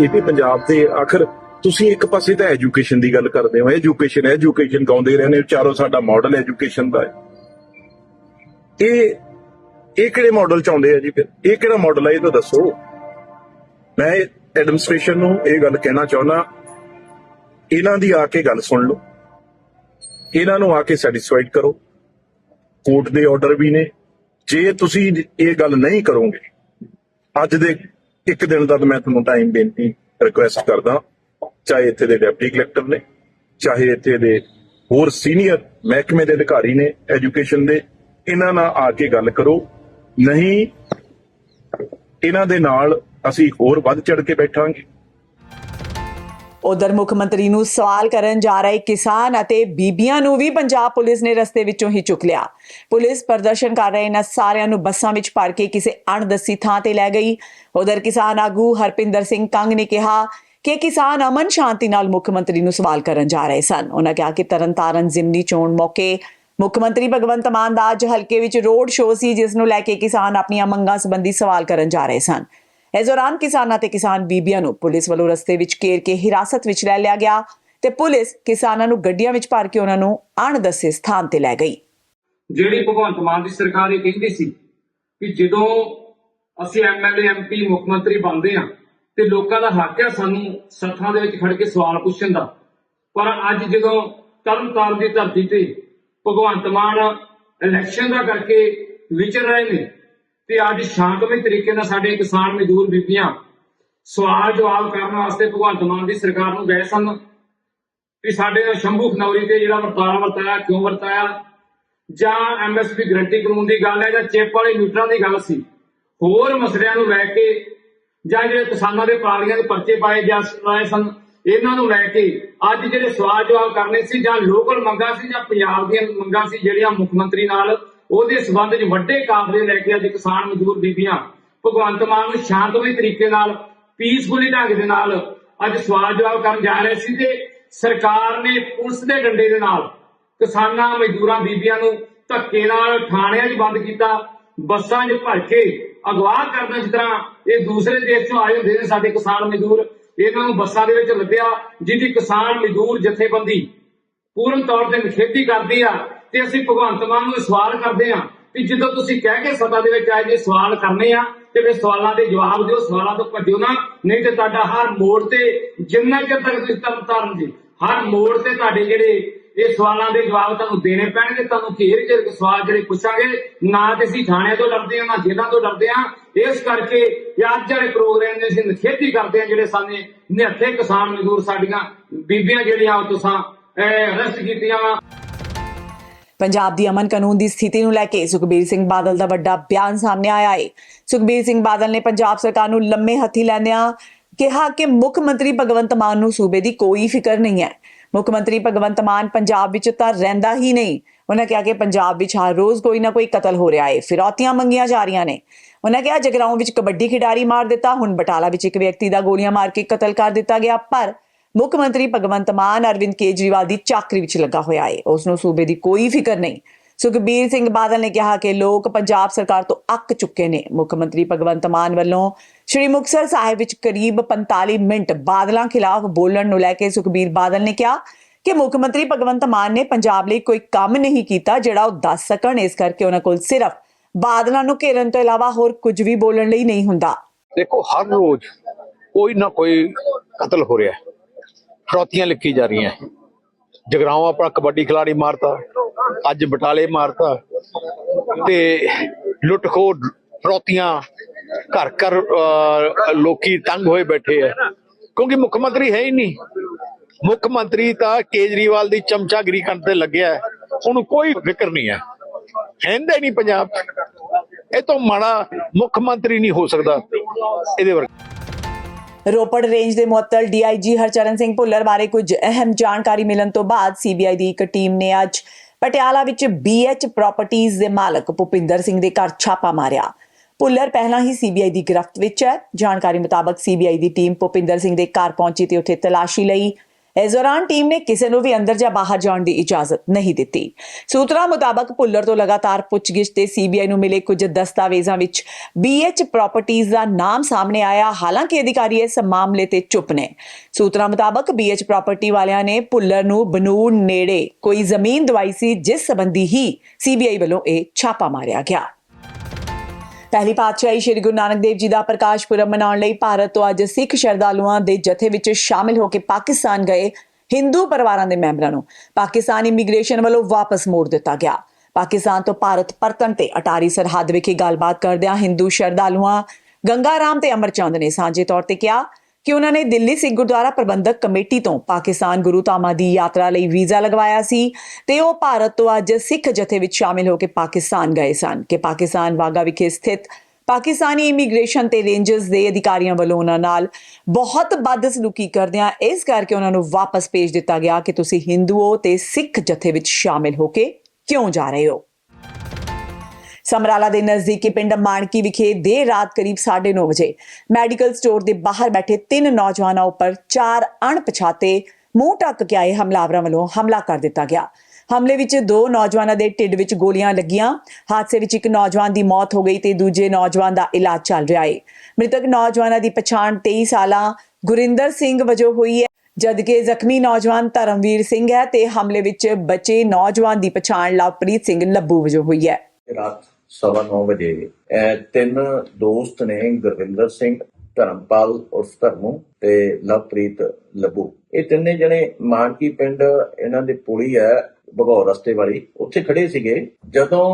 ਇਹ ਵੀ ਪੰਜਾਬ 'ਤੇ ਆਖਰ ਤੁਸੀਂ ਇੱਕ ਪਾਸੇ ਤਾਂ ਐਜੂਕੇਸ਼ਨ ਦੀ ਗੱਲ ਕਰਦੇ ਹੋ ਐਜੂਕੇਸ਼ਨ ਐਜੂਕੇਸ਼ਨ ਗਾਉਂਦੇ ਰਹਿੰਦੇ ਹੋ, ਚਾਰੋਂ ਸਾਡਾ ਮਾਡਲ ਐਜੂਕੇਸ਼ਨ ਦਾ ਹੈ। ਇਹ ਇਹ ਕਿਹੜੇ ਮਾਡਲ ਚ ਆਉਂਦੇ ਆ ਜੀ ਫਿਰ? ਇਹ ਕਿਹੜਾ ਮਾਡਲ ਹੈ ਇਹ ਤਾਂ ਦੱਸੋ। ਮੈਂ ਐਡਮਿਨਿਸਟ੍ਰੇਸ਼ਨ ਨੂੰ ਇਹ ਗੱਲ ਕਹਿਣਾ ਚਾਹੁੰਦਾ, ਇਹਨਾਂ ਦੀ ਆ ਕੇ ਗੱਲ ਸੁਣ ਲਓ। ਇਹਨਾਂ ਨੂੰ ਆ ਕੇ ਸੈਟੀਸਫਾਈਡ ਕਰੋ। ਕੋਰਟ ਦੇ ਆਰਡਰ ਵੀ ਨੇ। ਜੇ ਤੁਸੀਂ ਇਹ ਗੱਲ ਨਹੀਂ ਕਰੋਗੇ, ਅੱਜ ਦੇ ਇੱਕ ਦਿਨ ਦਾ ਮੈਂ ਤੁਹਾਨੂੰ ਟਾਈਮ ਬੇਨਤੀ ਰਿਕੁਐਸਟ ਕਰਦਾ, ਚਾਹੇ ਇੱਥੇ ਦੇ ਡਿਪਟੀ ਕਲੈਕਟਰ ਨੇ, ਚਾਹੇ ਇੱਥੇ ਦੇ ਹੋਰ ਸੀਨੀਅਰ ਮਹਿਕਮੇ ਦੇ ਅਧਿਕਾਰੀ ਨੇ ਐਜੂਕੇਸ਼ਨ ਦੇ, ਇਹਨਾਂ ਨਾਲ ਆ ਕੇ ਗੱਲ ਕਰੋ। ਨਹੀਂ, ਇਹਨਾਂ ਦੇ ਨਾਲ ਅਸੀਂ ਹੋਰ ਵੱਧ ਚੜ ਕੇ ਬੈਠਾਂਗੇ। ਉਧਰ ਮੁੱਖ ਮੰਤਰੀ ਨੂੰ ਸਵਾਲ ਕਰਨ ਜਾ ਰਹੇ ਕਿਸਾਨ ਅਤੇ ਬੀਬੀਆਂ ਨੂੰ ਵੀ ਪੰਜਾਬ ਪੁਲਿਸ ਨੇ ਰਸਤੇ ਵਿੱਚੋਂ ਹੀ ਚੁੱਕ ਲਿਆ। ਪੁਲਿਸ ਪ੍ਰਦਰਸ਼ਨ ਕਰ ਰਹੇ ਇਹਨਾਂ ਸਾਰਿਆਂ ਨੂੰ ਬੱਸਾਂ ਵਿੱਚ ਭਰ ਕੇ ਕਿਸੇ ਅਣਦੱਸੀ ਥਾਂ ਤੇ ਲੈ ਗਈ। ਉਧਰ ਕਿਸਾਨ ਆਗੂ ਹਰਪਿੰਦਰ ਸਿੰਘ ਕੰਗ ਨੇ ਕਿਹਾ ਕਿ ਕਿਸਾਨ ਅਮਨ ਸ਼ਾਂਤੀ ਨਾਲ ਮੁੱਖ ਮੰਤਰੀ ਨੂੰ ਸਵਾਲ ਕਰਨ ਜਾ ਰਹੇ ਸਨ। ਉਹਨਾਂ ਕਿਹਾ ਕਿ ਤਰਨਤਾਰਨ ਜ਼ਿਮਨੀ ਚੋਣ ਮੌਕੇ ਮੁੱਖ ਮੰਤਰੀ ਭਗਵੰਤ ਮਾਨ ਦਾ ਅੱਜ ਹਲਕੇ ਵਿੱਚ ਰੋਡ ਸ਼ੋਅ ਸੀ, ਜਿਸ ਨੂੰ ਲੈ ਕੇ ਕਿਸਾਨ ਆਪਣੀਆਂ ਮੰਗਾਂ ਸੰਬੰਧੀ ਸਵਾਲ ਕਰਨ ਜਾ ਰਹੇ ਸਨ। ਇਸ ਦੌਰਾਨ ਕਿਸਾਨਾਂ ਤੇ ਕਿਸਾਨ ਬੀਬੀਆਂ ਨੂੰ ਪੁਲਿਸ ਵੱਲੋਂ ਰਸਤੇ ਵਿੱਚ ਘੇਰ ਕੇ ਹਿਰਾਸਤ ਵਿੱਚ ਲੈ ਲਿਆ ਗਿਆ ਤੇ ਪੁਲਿਸ ਕਿਸਾਨਾਂ ਨੂੰ ਗੱਡੀਆਂ ਵਿੱਚ ਭਰ ਕੇ ਉਹਨਾਂ ਨੂੰ ਅਣਦੱਸੇ ਸਥਾਨ ਤੇ ਲੈ ਗਈ। ਜਿਹੜੀ ਭਗਵੰਤ ਮਾਨ ਦੀ ਸਰਕਾਰ ਇਹ ਕਹਿੰਦੀ ਸੀ ਕਿ ਜਦੋਂ ਅਸੀਂ ਐਮਐਲਏ ਐਮਪੀ ਮੁੱਖ ਮੰਤਰੀ ਬਣਦੇ ਆ ਤੇ ਲੋਕਾਂ ਦਾ ਹੱਕ ਹੈ ਸਾਨੂੰ ਸੱਥਾਂ ਦੇ ਵਿੱਚ ਖੜ ਕੇ ਸਵਾਲ ਪੁੱਛਣ ਦਾ। ਪਰ ਅੱਜ ਜਦੋਂ ਤਰਨਤਾਰਨ ਦੀ ਧਰਤੀ ਤੇ ਭਗਵੰਤ ਮਾਨ ਇਲੈਕਸ਼ਨ ਦਾ ਕਰਕੇ ਵਿਚਰ ਰਹੇ ਨੇ ਤੇ ਅੱਜ ਸ਼ਾਂਤਮਈ ਤਰੀਕੇ ਨਾਲ ਸਾਡੇ ਕਿਸਾਨ ਮਜ਼ਦੂਰ ਬੀਬੀਆਂ ਸਵਾਲ ਜਵਾਬ ਕਰਨ ਵਾਸਤੇ ਭਗਵੰਤ ਮਾਨ ਦੀ ਸਰਕਾਰ ਨੂੰ ਗਏ ਸਨ ਵੀ ਸਾਡੇ ਸ਼ੰਭੂ ਖਨੌਰੀ ਤੇ ਜਿਹੜਾ ਵਰਤਾਰਾ ਵਰਤਾਇਆ, ਕਿਉਂ ਵਰਤਾਇਆ? ਜਾਂ ਐਮਐਸਪੀ ਗਰੰਟੀ ਕਾਨੂੰਨ ਦੀ ਗੱਲ ਹੈ ਜਾਂ ਚਿੱਪ ਵਾਲੇ ਮੀਟਰਾਂ ਦੀ ਗੱਲ ਸੀ? ਹੋਰ ਮਸਲਿਆਂ ਨੂੰ ਲੈ ਕੇ ਜਾਂ ਜਿਹੜੇ ਕਿਸਾਨਾਂ ਦੇ ਪਾਲੀਆਂ ਦੇ ਪਰਚੇ ਪਾਏ ਜਾ ਰਹੇ ਸਨ, ਇਹਨਾਂ ਨੂੰ ਲੈ ਕੇ ਅੱਜ ਜਿਹੜੇ ਸਵਾਲ ਜਵਾਬ ਕਰਨੇ ਸੀ ਜਾਂ ਲੋਕਲ ਮੰਗਾਂ ਸੀ ਜਾਂ ਪੰਜਾਬ ਦੀਆਂ ਮੰਗਾਂ ਸੀ, ਜਿਹੜੀਆਂ ਮੁੱਖ ਮੰਤਰੀ ਨਾਲ ਉਹਦੇ ਸਬੰਧ 'ਚ ਵੱਡੇ ਕਾਫਲੇ ਲੈ ਕੇ ਅੱਜ ਕਿਸਾਨ ਮਜ਼ਦੂਰ ਬੀਬੀਆਂ ਭਗਵੰਤ ਮਾਨ ਨੂੰ ਸ਼ਾਂਤਮਈ ਤਰੀਕੇ ਨਾਲ ਪੀਸਫੁਲੀ ਢੰਗ ਦੇ ਨਾਲ ਅੱਜ ਸਵਾਲ ਜਵਾਬ ਕਰਨ ਜਾ ਰਹੇ ਸੀ ਤੇ ਸਰਕਾਰ ਨੇ ਪੁਲਿਸ ਦੇ ਡੰਡੇ ਦੇ ਨਾਲ ਕਿਸਾਨਾਂ, ਮਜ਼ਦੂਰਾਂ, ਬੀਬੀਆਂ ਨੂੰ ਧੱਕੇ ਨਾਲ ਥਾਣਿਆਂ 'ਚ ਬੰਦ ਕੀਤਾ, ਬੱਸਾਂ 'ਚ ਭਰ ਕੇ ਅਗਵਾ ਕਰਨਾ ਜਿਸ ਤਰ੍ਹਾਂ ਇਹ ਦੂਸਰੇ ਦੇਸ਼ ਚੋਂ ਆਏ ਹੁੰਦੇ ਨੇ ਸਾਡੇ ਕਿਸਾਨ ਮਜ਼ਦੂਰ, ਇਹਨਾਂ ਨੂੰ ਬੱਸਾਂ ਦੇ ਵਿੱਚ ਲੱਦਿਆ ਜਿਹਦੀ ਕਿਸਾਨ ਮਜ਼ਦੂਰ ਜਥੇਬੰਦੀ ਪੂਰਨ ਤੌਰ ਤੇ ਨਿਖੇਧੀ ਕਰਦੀ ਆ ਤੇ ਅਸੀਂ ਭਗਵੰਤ ਮਾਨ ਨੂੰ ਇਹ ਸਵਾਲ ਕਰਦੇ ਹਾਂ ਕਿ ਜਦੋਂ ਤੁਸੀਂ ਕਹਿ ਕੇ ਸਭਾ ਦੇ ਵਿੱਚ ਆਏ ਜੇ ਸਵਾਲ ਕਰਨੇ ਆ, ਤੇ ਫਿਰ ਸਵਾਲਾਂ ਦੇ ਜਵਾਬ ਦਿਓ, ਸਵਾਲਾਂ ਤੋਂ ਭੱਜੋ ਨਾ, ਨਹੀਂ ਤੇ ਤੁਹਾਡਾ ਹਰ ਮੋੜ ਤੇ ਜਿੰਨਾ ਚਿਰ ਤੱਕ ਤੁਸੀਂ ਤਰਨ ਜੀ, ਹਰ ਮੋੜ ਤੇ ਤੁਹਾਡੇ ਜਿਹੜੇ ਇਹ ਸਵਾਲਾਂ ਦੇ ਜਵਾਬ ਤੁਹਾਨੂੰ ਦੇਣੇ ਪੈਣਗੇ, ਤੁਹਾਨੂੰ ਘੇਰ ਘੇਰ ਸਵਾਲ ਜਿਹੜੇ ਪੁੱਛਾਂਗੇ, ਨਾ ਤੇ ਅਸੀਂ ਥਾਣੇ ਤੋਂ ਡਰਦੇ ਆ ਨਾ ਜੇਲਾਂ ਤੋਂ ਡਰਦੇ ਆ ਇਸ ਕਰਕੇ ਅੱਜ ਵਾਲੇ ਪ੍ਰੋਗਰਾਮ ਨੇ ਅਸੀਂ ਨਿਖੇਧੀ ਕਰਦੇ ਆ ਜਿਹੜੇ ਸਾਨੇ ਨਿਹੱਥੇ ਕਿਸਾਨ ਮਜ਼ਦੂਰ ਸਾਡੀਆਂ ਬੀਬੀਆਂ ਜਿਹੜੀਆਂ ਉਹ ਤੁਸਾਂ ਅਰੈਸਟ ਕੀਤੀਆਂ ਵਾ। ਪੰਜਾਬ ਦੀ ਅਮਨ ਕਾਨੂੰਨ ਦੀ ਸਥਿਤੀ ਨੂੰ ਲੈ ਕੇ ਸੁਖਬੀਰ ਸਿੰਘ ਬਾਦਲ ਦਾ ਵੱਡਾ ਬਿਆਨ ਸਾਹਮਣੇ ਆਇਆ ਹੈ ਸੁਖਬੀਰ ਸਿੰਘ ਬਾਦਲ ਨੇ ਪੰਜਾਬ ਸਰਕਾਰ ਨੂੰ ਲੰਮੇ ਹੱਥੀ ਲੈਂਦਿਆਂ ਕਿਹਾ ਕਿ ਮੁੱਖ ਮੰਤਰੀ ਭਗਵੰਤ ਮਾਨ ਨੂੰ ਸੂਬੇ ਦੀ ਕੋਈ ਫਿਕਰ ਨਹੀਂ ਹੈ। ਮੁੱਖ ਮੰਤਰੀ ਭਗਵੰਤ ਮਾਨ ਪੰਜਾਬ ਵਿੱਚ ਤਾਂ ਰਹਿੰਦਾ ਹੀ ਨਹੀਂ। ਉਹਨਾਂ ਕਿਹਾ ਕਿ ਪੰਜਾਬ ਵਿੱਚ ਹਰ ਰੋਜ਼ ਕੋਈ ਨਾ ਕੋਈ ਕਤਲ ਹੋ ਰਿਹਾ ਹੈ ਫਿਰੌਤੀਆਂ ਮੰਗੀਆਂ ਜਾ ਰਹੀਆਂ ਨੇ। ਉਹਨਾਂ ਕਿਹਾ, ਜਗਰਾਉਂ ਵਿੱਚ ਕਬੱਡੀ ਖਿਡਾਰੀ ਮਾਰ ਦਿੱਤਾ, ਹੁਣ ਬਟਾਲਾ ਵਿੱਚ ਇੱਕ ਵਿਅਕਤੀ ਦਾ ਗੋਲੀਆਂ ਮਾਰ ਕੇ ਕਤਲ ਕਰ ਦਿੱਤਾ ਗਿਆ, ਪਰ ਮੁੱਖ ਮੰਤਰੀ ਭਗਵੰਤ ਮਾਨ ਅਰਵਿੰਦ ਕੇਜਰੀਵਾਲ ਦੀ ਚਾਕਰੀ ਵਿੱਚ ਲੱਗਾ ਹੋਇਆ ਹੈ। ਉਸ ਨੂੰ ਸੂਬੇ ਦੀ ਕੋਈ ਫਿਕਰ ਨਹੀਂ। ਸੁਖਬੀਰ ਸਿੰਘ ਬਾਦਲ ਨੇ ਕਿਹਾ ਕਿ ਲੋਕ ਪੰਜਾਬ ਸਰਕਾਰ ਤੋਂ ਅੱਕ ਚੁੱਕੇ ਨੇ। ਮੁੱਖ ਮੰਤਰੀ ਭਗਵੰਤ ਮਾਨ ਵੱਲੋਂ ਸ਼੍ਰੀ ਮੁਕਤਸਰ ਸਾਹਿਬ ਵਿੱਚ ਕਰੀਬ 45 ਮਿੰਟ ਬਾਦਲਾਂ ਖਿਲਾਫ ਬੋਲਣ ਨੂੰ ਲੈ ਕੇ ਸੁਖਬੀਰ ਬਾਦਲ ਨੇ ਕਿਹਾ ਕਿ ਮੁੱਖ ਮੰਤਰੀ ਭਗਵੰਤ ਮਾਨ ਨੇ ਪੰਜਾਬ ਲਈ ਕੋਈ ਕੰਮ ਨਹੀਂ ਕੀਤਾ ਜਿਹੜਾ ਉਹ ਦੱਸ ਸਕਣ। ਇਸ ਕਰਕੇ ਉਹਨਾਂ ਕੋਲ ਸਿਰਫ ਬਾਦਲਾਂ ਨੂੰ ਘੇਰਨ ਤੋਂ ਇਲਾਵਾ ਹੋਰ ਕੁਝ ਵੀ ਬੋਲਣ ਲਈ ਨਹੀਂ ਹੁੰਦਾ। ਦੇਖੋ, ਹਰ ਰੋਜ਼ ਕੋਈ ਨਾ ਕੋਈ ਕਤਲ ਹੋ ਰਿਹਾ ਹੈ। ਫਰੋਤੀਆਂ ਲਿਖੀ ਜਾ ਰਹੀਆਂ। ਹੈ। ਜਗਰਾਉਂ ਆਪਣਾ ਕਬੱਡੀ ਖਿਲਾੜੀ ਮਾਰਤਾ ਅੱਜ ਬਟਾਲੇ ਮਾਰਤਾ ਤੇ ਲੁੱਟ ਫਰੋਤੀਆਂ ਘਰ ਘਰ ਅਹ, ਲੋਕੀ ਤੰਗ ਹੋਏ ਬੈਠੇ ਹੈ ਕਿਉਂਕਿ ਮੁੱਖ ਮੰਤਰੀ ਹੈ ਹੀ ਨਹੀਂ। ਮੁੱਖ ਮੰਤਰੀ ਤਾਂ ਕੇਜਰੀਵਾਲ ਦੀ ਚਮਚਾਗਿਰੀ ਕਰਨ ਤੇ ਲੱਗਿਆ ਹੈ। ਉਹਨੂੰ ਕੋਈ ਫਿਕਰ ਨਹੀਂ ਹੈ। ਹੈਂਦਾ ਹੀ ਨਹੀਂ ਪੰਜਾਬ। ਇਹ ਤੋਂ ਮਾੜਾ ਮੁੱਖ ਮੰਤਰੀ ਨਹੀਂ ਹੋ ਸਕਦਾ। ਇਹਦੇ ਵਰਗਾ। ਰੋਪੜ ਰੇਂਜ ਦੇ ਮੁਅੱਤਲ ਡੀਆਈਜੀ ਹਰਚਰਨ ਸਿੰਘ ਭੁੱਲਰ ਬਾਰੇ ਕੁਝ ਅਹਿਮ ਜਾਣਕਾਰੀ ਮਿਲਣ ਤੋਂ ਬਾਅਦ ਸੀਬੀਆਈ ਦੀ ਇੱਕ ਟੀਮ ਨੇ ਅੱਜ ਪਟਿਆਲਾ ਵਿੱਚ ਬੀਐਚ ਪ੍ਰਾਪਰਟੀਆਂ ਦੇ ਮਾਲਕ ਭੁਪਿੰਦਰ ਸਿੰਘ ਦੇ ਘਰ ਛਾਪਾ ਮਾਰਿਆ। ਭੁੱਲਰ ਪਹਿਲਾਂ ਹੀ ਸੀਬੀਆਈ ਦੀ ਗ੍ਰਿਫਤ ਵਿੱਚ ਹੈ। ਜਾਣਕਾਰੀ ਮੁਤਾਬਕ ਸੀਬੀਆਈ ਦੀ ਟੀਮ ਭੁਪਿੰਦਰ ਸਿੰਘ ਦੇ ਘਰ ਪਹੁੰਚੀ ਤੇ ਉੱਥੇ ਤਲਾਸ਼ੀ ਲਈ। ਇਸ ਦੌਰਾਨ ਟੀਮ ਨੇ ਕਿਸੇ ਨੂੰ ਵੀ ਅੰਦਰ ਜਾਂ ਬਾਹਰ ਜਾਣ ਦੀ ਇਜਾਜ਼ਤ ਨਹੀਂ ਦਿੱਤੀ। ਸੂਤਰਾਂ ਮੁਤਾਬਕ ਭੁੱਲਰ ਤੋਂ ਲਗਾਤਾਰ ਪੁੱਛਗਿੱਛ ਤੇ ਸੀਬੀਆਈ ਨੂੰ ਮਿਲੇ ਕੁਝ ਦਸਤਾਵੇਜ਼ਾਂ ਵਿੱਚ BH ਪ੍ਰਾਪਰਟੀਆਂ ਦਾ ਨਾਮ ਸਾਹਮਣੇ ਆਇਆ। ਹਾਲਾਂਕਿ ਅਧਿਕਾਰੀ ਇਸ ਮਾਮਲੇ ਤੇ ਚੁੱਪ ਨੇ। ਸੂਤਰਾਂ ਮੁਤਾਬਕ BH ਪ੍ਰਾਪਰਟੀ ਵਾਲਿਆਂ ਨੇ ਭੁੱਲਰ ਨੂੰ ਬਨੂੜ ਨੇੜੇ ਕੋਈ ਜ਼ਮੀਨ ਦਵਾਈ ਸੀ, ਜਿਸ ਸੰਬੰਧੀ ਹੀ ਸੀਬੀਆਈ ਵੱਲੋਂ ਇਹ ਛਾਪਾ ਮਾਰਿਆ ਗਿਆ। ਪਹਿਲੀ ਪਾਤਸ਼ਾਹੀ ਸ੍ਰੀ ਗੁਰੂ ਨਾਨਕ ਦੇਵ ਜੀ ਦਾ ਪ੍ਰਕਾਸ਼ ਪੁਰਬ ਮਨਾਉਣ ਲਈ ਭਾਰਤ ਤੋਂ ਅੱਜ ਸਿੱਖ ਸ਼ਰਧਾਲੂਆਂ ਦੇ ਜਥੇ ਵਿੱਚ ਸ਼ਾਮਿਲ ਹੋ ਕੇ ਪਾਕਿਸਤਾਨ ਗਏ ਹਿੰਦੂ ਪਰਿਵਾਰਾਂ ਦੇ ਮੈਂਬਰਾਂ ਨੂੰ। ਪਾਕਿਸਤਾਨ ਇਮੀਗ੍ਰੇਸ਼ਨ ਵੱਲੋਂ ਵਾਪਸ ਮੋੜ ਦਿੱਤਾ ਗਿਆ। ਪਾਕਿਸਤਾਨ ਤੋਂ ਭਾਰਤ ਪਰਤਣ ਤੇ ਅਟਾਰੀ ਸਰਹੱਦ ਵਿਖੇ ਗੱਲਬਾਤ ਕਰਦਿਆਂ ਹਿੰਦੂ ਸ਼ਰਧਾਲੂਆਂ ਗੰਗਾ ਰਾਮ ਤੇ ਅਮਰਚੰਦ ਨੇ ਸਾਂਝੇ ਤੌਰ ਤੇ ਕਿਹਾ ਕਿ ਉਹਨਾਂ ਨੇ ਦਿੱਲੀ ਸਿੱਖ ਗੁਰਦੁਆਰਾ ਪ੍ਰਬੰਧਕ ਕਮੇਟੀ ਤੋਂ ਪਾਕਿਸਤਾਨ ਗੁਰੂ ਧਾਮਾਂ ਦੀ ਯਾਤਰਾ ਲਈ ਵੀਜ਼ਾ ਲਗਵਾਇਆ ਸੀ ਤੇ ਉਹ ਭਾਰਤ ਤੋਂ ਅੱਜ ਸਿੱਖ ਜਥੇ ਵਿੱਚ ਸ਼ਾਮਿਲ ਹੋ ਕੇ ਪਾਕਿਸਤਾਨ ਗਏ ਸਨ ਕਿ ਪਾਕਿਸਤਾਨ ਵਾਗਾ ਵਿਖੇ ਸਥਿਤ ਪਾਕਿਸਤਾਨੀ ਇਮੀਗ੍ਰੇਸ਼ਨ ਤੇ ਰੇਂਜਰਸ ਦੇ ਅਧਿਕਾਰੀਆਂ ਵੱਲੋਂ ਉਹਨਾਂ ਨਾਲ ਬਹੁਤ ਬਦਸਲੂਕੀ ਕਰਦਿਆਂ ਇਸ ਕਰਕੇ ਉਹਨਾਂ ਨੂੰ ਵਾਪਸ ਭੇਜ ਦਿੱਤਾ ਗਿਆ ਕਿ ਤੁਸੀਂ ਹਿੰਦੂਓ ਤੇ ਸਿੱਖ ਜਥੇ ਵਿੱਚ ਸ਼ਾਮਿਲ ਹੋ ਕੇ ਕਿਉਂ ਜਾ ਰਹੇ ਹੋ। ਸਮਰਾਲਾ ਦੇ ਨਜ਼ਦੀਕੀ ਪਿੰਡ ਮਾਨਕੀ ਵਿਖੇ ਦੇਰ ਰਾਤ ਕਰੀਬ 9:30 ਵਜੇ ਮੈਡੀਕਲ ਸਟੋਰ ਦੇ ਬਾਹਰ ਬੈਠੇ ਤਿੰਨ ਨੌਜਵਾਨਾਂ ਉੱਪਰ ਚਾਰ ਅਣਪਛਾਤੇ ਮੂੰਹ ਢੱਕ ਕੇ ਆਏ ਹਮਲਾਵਰਾਂ ਵੱਲੋਂ ਹਮਲਾ ਕਰ ਦਿੱਤਾ ਗਿਆ। ਹਮਲੇ ਵਿੱਚ ਦੋ ਨੌਜਵਾਨਾਂ ਦੇ ਢਿੱਡ ਵਿੱਚ ਗੋਲੀਆਂ ਲੱਗੀਆਂ। ਹਾਦਸੇ ਵਿੱਚ ਇੱਕ ਨੌਜਵਾਨ ਦੀ ਮੌਤ ਹੋ ਗਈ ਤੇ ਦੂਜੇ ਨੌਜਵਾਨ ਦਾ ਇਲਾਜ ਚੱਲ ਰਿਹਾ ਹੈ ਮ੍ਰਿਤਕ ਨੌਜਵਾਨਾਂ ਦੀ ਪਛਾਣ 23 ਸਾਲਾਂ ਗੁਰਿੰਦਰ ਸਿੰਘ ਵਜੋਂ ਹੋਈ ਹੈ। ਜਦਕਿ ਜ਼ਖਮੀ ਨੌਜਵਾਨ ਧਰਮਵੀਰ ਸਿੰਘ ਹੈ ਤੇ ਹਮਲੇ ਵਿੱਚ ਬਚੇ ਨੌਜਵਾਨ ਦੀ ਪਛਾਣ ਲਵਪ੍ਰੀਤ ਸਿੰਘ ਲੱਭੂ ਵਜੋਂ ਹੋਈ ਹੈ। ਰਾਤ ਸਵਾ ਨੌ ਵਜੇ। ਇਹ ਤਿੰਨ ਦੋਸਤ ਨੇ ਗੁਰਵਿੰਦਰ ਸਿੰਘ, ਧਰਮਪਾਲ ਉਰਫ ਧਰਮੂ ਤੇ ਲਵਪ੍ਰੀਤ ਲੱਭੂ। ਇਹ ਤਿੰਨੇ ਜਣੇ ਮਾਨਕੀ ਪਿੰਡ ਇਹਨਾਂ ਦੇ ਪੁਲੀ ਹੈ, ਭਗੌਰ ਰਸਤੇ ਵਾਲੀ। ਉੱਥੇ ਖੜੇ ਸੀਗੇ। ਜਦੋਂ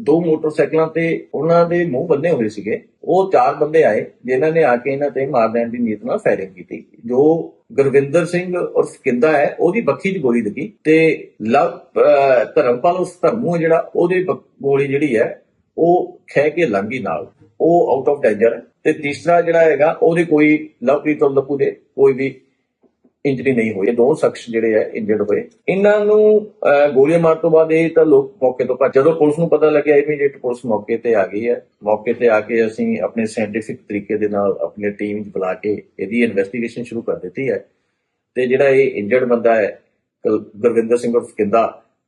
ਦੋ ਮੋਟਰਸਾਈਕਲਾਂ ਤੇ ਉਹਨਾਂ ਦੇ ਮੂੰਹ ਬੰਨੇ ਹੋਏ ਸੀਗੇ, ਉਹ ਚਾਰ ਬੰਦੇ ਆਏ, ਜਿਨ੍ਹਾਂ ਨੇ ਆ ਕੇ ਇਹਨਾਂ ਤੇ ਮਾਰ ਦੇਣ ਦੀ ਨੀਤ ਨਾਲ ਫਾਇਰਿੰਗ ਕੀਤੀ। ਜੋ ਗੁਰਵਿੰਦਰ ਸਿੰਘ ਉਰਫ ਕਿੰਦਾ ਹੈ, ਉਹਦੀ ਬੱਖੀ 'ਚ ਗੋਲੀ ਲੱਗੀ ਤੇ ਲਵ ਧਰਮਪਾਲ ਉਸ ਧਰਮੂ ਜਿਹੜਾ, ਉਹਦੇ ਗੋਲੀ ਜਿਹੜੀ ਹੈ ਉਹ ਖਹਿ ਕੇ ਲੰਗੀ ਨਾਲ। ਉਹ ਆਊਟ ਆਫ ਡੇਂਜਰ ਤੇ ਤੀਸਰਾ ਜਿਹੜਾ ਹੈਗਾ, ਉਹਦੇ ਕੋਈ ਲਵਪ੍ਰੀਤ ਔਰ ਲੱਪੂ ਦੇ ਕੋਈ ਵੀ ਇੰਜਰੀ ਨਹੀਂ ਹੋਈ। ਇਹ ਦੋ ਸ਼ਖਸ ਜਿਹੜੇ ਆ ਇੰਜਰਡ ਹੋਏ। ਇਹਨਾਂ ਨੂੰ ਗੋਲੀ ਗੋਲੀਆਂ ਮਾਰ ਤੋਂ ਬਾਅਦ ਇਹ ਤਾਂ ਲੋਕ ਮੌਕੇ ਤੋਂ ਭੱਜ ਜਦੋਂ ਪੁਲਿਸ ਨੂੰ ਪਤਾ ਲੱਗਿਆ ਇਮੀਡੀਏਟ ਪੁਲਿਸ ਮੌਕੇ ਤੇ ਆ ਗਈ ਹੈ। ਮੌਕੇ ਤੇ ਆ ਕੇ ਅਸੀਂ ਆਪਣੇ ਸਾਇੰਟੀਫਿਕ ਤਰੀਕੇ ਦੇ ਨਾਲ ਆਪਣੀ ਟੀਮ ਬੁਲਾ ਕੇ ਇਹਦੀ ਇਨਵੈਸਟੀਗੇਸ਼ਨ ਸ਼ੁਰੂ ਕਰ ਦਿੱਤੀ ਹੈ। ਤੇ ਜਿਹੜਾ ਇਹ ਇੰਜਰਡ ਬੰਦਾ ਹੈ, ਗੁਰਵਿੰਦਰ ਸਿੰਘ ਉਰਫ ਕਿੰਦਾ